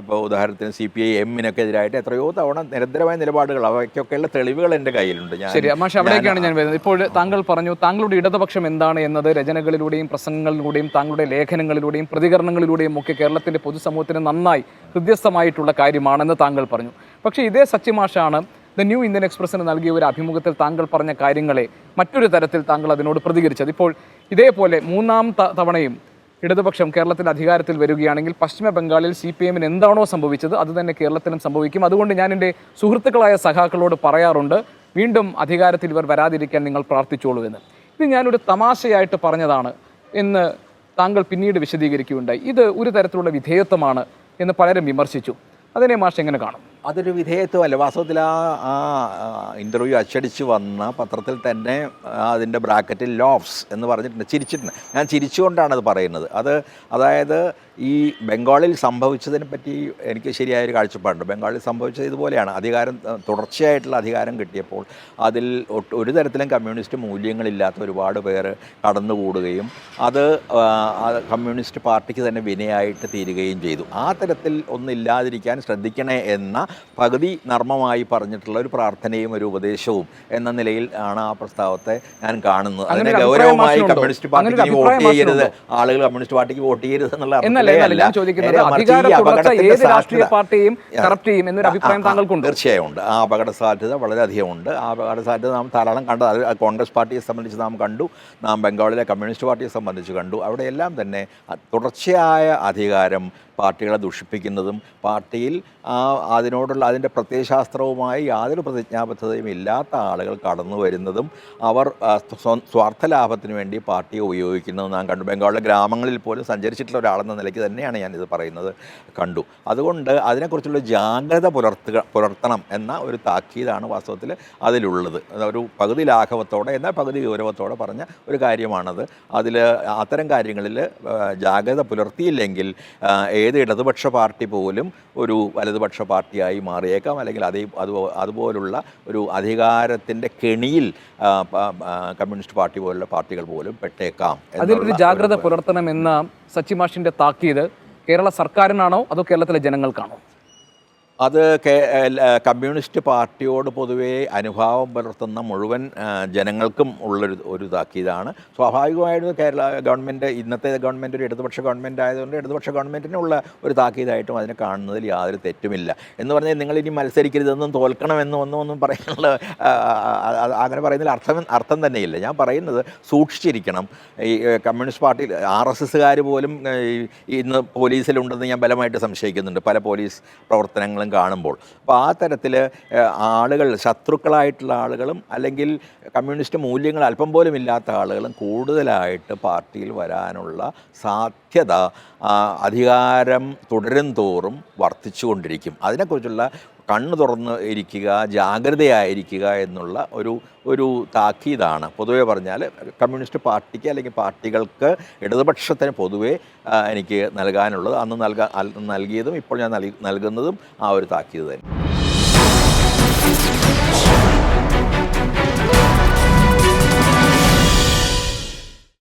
ഇപ്പോൾ ഉദാഹരണത്തിന് സി പി ഐ എമ്മിനൊക്കെ എതിരായിട്ട് എത്രയോ തവണ നിരന്തരമായ നിലപാടുകൾ അവയ്ക്കൊക്കെയുള്ള തെളിവുകൾ എന്റെ കയ്യിലുണ്ട്. ഞാൻ ശരി മാഷ് അവിടേക്കാണ് ഞാൻ വരുന്നത്. ഇപ്പോൾ താങ്കൾ പറഞ്ഞു താങ്കളുടെ ഇടതുപക്ഷം എന്താണ് എന്നത് രചനകളിലൂടെയും പ്രസംഗങ്ങളിലൂടെയും താങ്കളുടെ ലേഖനങ്ങളിലൂടെയും പ്രതികരണങ്ങളിലൂടെയും ഒക്കെ കേരളത്തിന്റെ പൊതുസമൂഹത്തിന് നന്നായി ഹൃദ്യസ്ഥമായിട്ടുള്ള കാര്യമാണെന്ന് താങ്കൾ പറഞ്ഞു. പക്ഷേ ഇതേ സത്യമാഷാണ് ദ ന്യൂ ഇന്ത്യൻ എക്സ്പ്രസിന് നൽകിയ ഒരു അഭിമുഖത്തിൽ താങ്കൾ പറഞ്ഞ കാര്യങ്ങളെ മറ്റൊരു തരത്തിൽ താങ്കൾ അതിനോട് പ്രതികരിച്ചത്. ഇപ്പോൾ ഇതേപോലെ മൂന്നാം തവണയും ഇടതുപക്ഷം കേരളത്തിൽ അധികാരത്തിൽ വരികയാണെങ്കിൽ പശ്ചിമ ബംഗാളിൽ സി പി എമ്മിന് എന്താണോ സംഭവിച്ചത് അത് തന്നെ കേരളത്തിലും സംഭവിക്കും. അതുകൊണ്ട് ഞാൻ എന്റെ സുഹൃത്തുക്കളായ സഖാക്കളോട് പറയാറുണ്ട് വീണ്ടും അധികാരത്തിൽ ഇവർ വരാതിരിക്കാൻ നിങ്ങൾ പ്രാർത്ഥിച്ചോളൂ എന്ന്. ഇത് ഞാനൊരു തമാശയായിട്ട് പറഞ്ഞതാണ് എന്ന് താങ്കൾ പിന്നീട് വിശദീകരിക്കുകയുണ്ടായി. ഇത് ഒരു തരത്തിലുള്ള വിധേയത്വമാണ് എന്ന് പലരും വിമർശിച്ചു. അതിനെ മാഷ് എങ്ങനെ കാണും? അതൊരു വിധേയത്വമല്ല വാസ്തവത്തിൽ ആ ആ ഇന്റർവ്യൂ അച്ചടിച്ച് വന്ന പത്രത്തിൽ തന്നെ അതിന്റെ ബ്രാക്കറ്റിൽ ലോഫ്സ് എന്ന് പറഞ്ഞിട്ടുണ്ട് ചിരിച്ചിട്ടുണ്ട്. ഞാൻ ചിരിച്ചുകൊണ്ടാണ് അത് പറയുന്നത്. അത് അതായത് ഈ ബംഗാളിൽ സംഭവിച്ചതിനെ പറ്റി എനിക്ക് ശരിയായൊരു കാഴ്ചപ്പാടുണ്ട്. ബംഗാളിൽ സംഭവിച്ചത് ഇതുപോലെയാണ്. അധികാരം തുടർച്ചയായിട്ടുള്ള അധികാരം കിട്ടിയപ്പോൾ അതിൽ ഒരു തരത്തിലും കമ്മ്യൂണിസ്റ്റ് മൂല്യങ്ങളില്ലാത്ത ഒരുപാട് പേർ കടന്നുകൂടുകയും അത് കമ്മ്യൂണിസ്റ്റ് പാർട്ടിക്ക് തന്നെ വിനയായിട്ട് തീരുകയും ചെയ്തു. ആ തരത്തിൽ ഒന്നില്ലാതിരിക്കാൻ ശ്രദ്ധിക്കണേ എന്ന പകുതി നർമ്മമായി പറഞ്ഞിട്ടുള്ള ഒരു പ്രാർത്ഥനയും ഒരു ഉപദേശവും എന്ന നിലയിൽ ആണ് ആ പ്രസ്താവത്തെ ഞാൻ കാണുന്നത്. അതിനെ ഗൗരവമായി കമ്മ്യൂണിസ്റ്റ് പാർട്ടിക്ക് വോട്ട് ചെയ്യരുത്. ആളുകൾ കമ്മ്യൂണിസ്റ്റ് പാർട്ടിക്ക് വോട്ട് ചെയ്യരുത് എന്നുള്ള ഞാൻ ചോദിക്കുന്നത് അധികാര തുടർച്ച ഏത് രാഷ്ട്രീയ പാർട്ടിയും കറപ്റ്റ് ചെയ്യും എന്നൊരു അഭിപ്രായം താങ്കൾക്കുണ്ട്? തീർച്ചയായും ഉണ്ട് ആ അപകട സാധ്യത വളരെയധികം ഉണ്ട് ആ അപകട സാധ്യത നാം ധാരാളം കണ്ടത് കോൺഗ്രസ് പാർട്ടിയെ സംബന്ധിച്ച് നാം കണ്ടു. നാം ബംഗാളിലെ കമ്മ്യൂണിസ്റ്റ് പാർട്ടിയെ സംബന്ധിച്ച് കണ്ടു. അവിടെയെല്ലാം തന്നെ തുടർച്ചയായ അധികാരം പാർട്ടികളെ ദുഷിപ്പിക്കുന്നതും പാർട്ടിയിൽ ആ അതിനോടുള്ള അതിന്റെ പ്രത്യയശാസ്ത്രവുമായി യാതൊരു പ്രതിജ്ഞാബദ്ധതയും ഇല്ലാത്ത ആളുകൾ കടന്നു വരുന്നതും അവർ സ്വാർത്ഥ ലാഭത്തിന് വേണ്ടി പാർട്ടിയെ ഉപയോഗിക്കുന്നതും നാം കണ്ടു. ബംഗാളിലെ ഗ്രാമങ്ങളിൽ പോലും സഞ്ചരിച്ചിട്ടുള്ള ഒരാളെന്ന നിലയ്ക്ക് തന്നെയാണ് ഞാനിത് പറയുന്നത് കണ്ടു. അതുകൊണ്ട് അതിനെക്കുറിച്ചുള്ള ജാഗ്രത പുലർത്തുക പുലർത്തണം എന്ന ഒരു താക്കീതാണ് വാസ്തവത്തിൽ അതിലുള്ളത്. ഒരു പകുതി ലാഘവത്തോടെ എന്നാൽ പകുതി ഗൗരവത്തോടെ പറഞ്ഞ ഒരു കാര്യമാണത്. അതിൽ അത്തരം കാര്യങ്ങളിൽ ജാഗ്രത പുലർത്തിയില്ലെങ്കിൽ ഏത് ഇടതുപക്ഷ പാർട്ടി പോലും ഒരു വലതുപക്ഷ പാർട്ടിയായി മാറിയേക്കാം. അല്ലെങ്കിൽ അതേ അത് അതുപോലുള്ള ഒരു അധികാരത്തിന്റെ കെണിയിൽ കമ്മ്യൂണിസ്റ്റ് പാർട്ടി പോലുള്ള പാർട്ടികൾ പോലും പെട്ടേക്കാം അതിലൊരു ജാഗ്രത പുലർത്തണം പുലർത്തണമെന്ന സച്ചിമാഷിന്റെ താക്കീത് കേരള സർക്കാരിനാണോ അതോ കേരളത്തിലെ ജനങ്ങൾക്കാണോ? അത് കമ്മ്യൂണിസ്റ്റ് പാർട്ടിയോട് പൊതുവേ അനുഭാവം പുലർത്തുന്ന മുഴുവൻ ജനങ്ങൾക്കും ഉള്ളൊരു ഒരു താക്കീതാണ് സ്വാഭാവികമായിട്ടും കേരള ഗവൺമെന്റ് ഇന്നത്തെ ഗവൺമെന്റ് ഒരു ഇടതുപക്ഷ ഗവൺമെന്റ് ആയതുകൊണ്ട് ഇടതുപക്ഷ ഗവൺമെന്റിനുള്ള ഒരു താക്കീതായിട്ടും അതിനെ കാണുന്നതിൽ യാതൊരു തെറ്റുമില്ല. എന്ന് പറഞ്ഞാൽ നിങ്ങൾ ഇനി മത്സരിക്കരുതെന്നും തോൽക്കണമെന്നും ഒന്നും ഒന്നും പറയാനുള്ള അങ്ങനെ പറയുന്നതിൽ അർത്ഥം അർത്ഥം തന്നെയില്ല. ഞാൻ പറയുന്നത് സൂക്ഷിച്ചിരിക്കണം. ഈ കമ്മ്യൂണിസ്റ്റ് പാർട്ടിയിൽ ആർ എസ് എസ്സുകാർ പോലും ഇന്ന് പോലീസിലുണ്ടെന്ന് ഞാൻ ബലമായിട്ട് സംശയിക്കുന്നുണ്ട്. പല പോലീസ് പ്രവർത്തനങ്ങളും കാണുമ്പോൾ. അപ്പോൾ ആ തരത്തിൽ ആളുകൾ ശത്രുക്കളായിട്ടുള്ള ആളുകളും അല്ലെങ്കിൽ കമ്മ്യൂണിസ്റ്റ് മൂല്യങ്ങൾ അല്പം പോലും ഇല്ലാത്ത ആളുകളും കൂടുതലായിട്ട് പാർട്ടിയിൽ വരാനുള്ള സാധ്യത അധികാരം തുടരും തോറും വർദ്ധിച്ചുകൊണ്ടിരിക്കും. അതിനെക്കുറിച്ചുള്ള കണ്ണ് തുറന്ന് ഇരിക്കുക ജാഗ്രതയായിരിക്കുക എന്നുള്ള ഒരു ഒരു താക്കീതാണ്. പൊതുവേ പറഞ്ഞാൽ കമ്മ്യൂണിസ്റ്റ് പാർട്ടിക്ക് അല്ലെങ്കിൽ പാർട്ടികൾക്ക് ഇടതുപക്ഷത്തിന് പൊതുവേ എനിക്ക് നൽകാനുള്ളത് അന്ന് നൽകാ നൽകിയതും ഇപ്പോൾ ഞാൻ നൽകി നൽകുന്നതും ആ ഒരു താക്കീത് തന്നെ.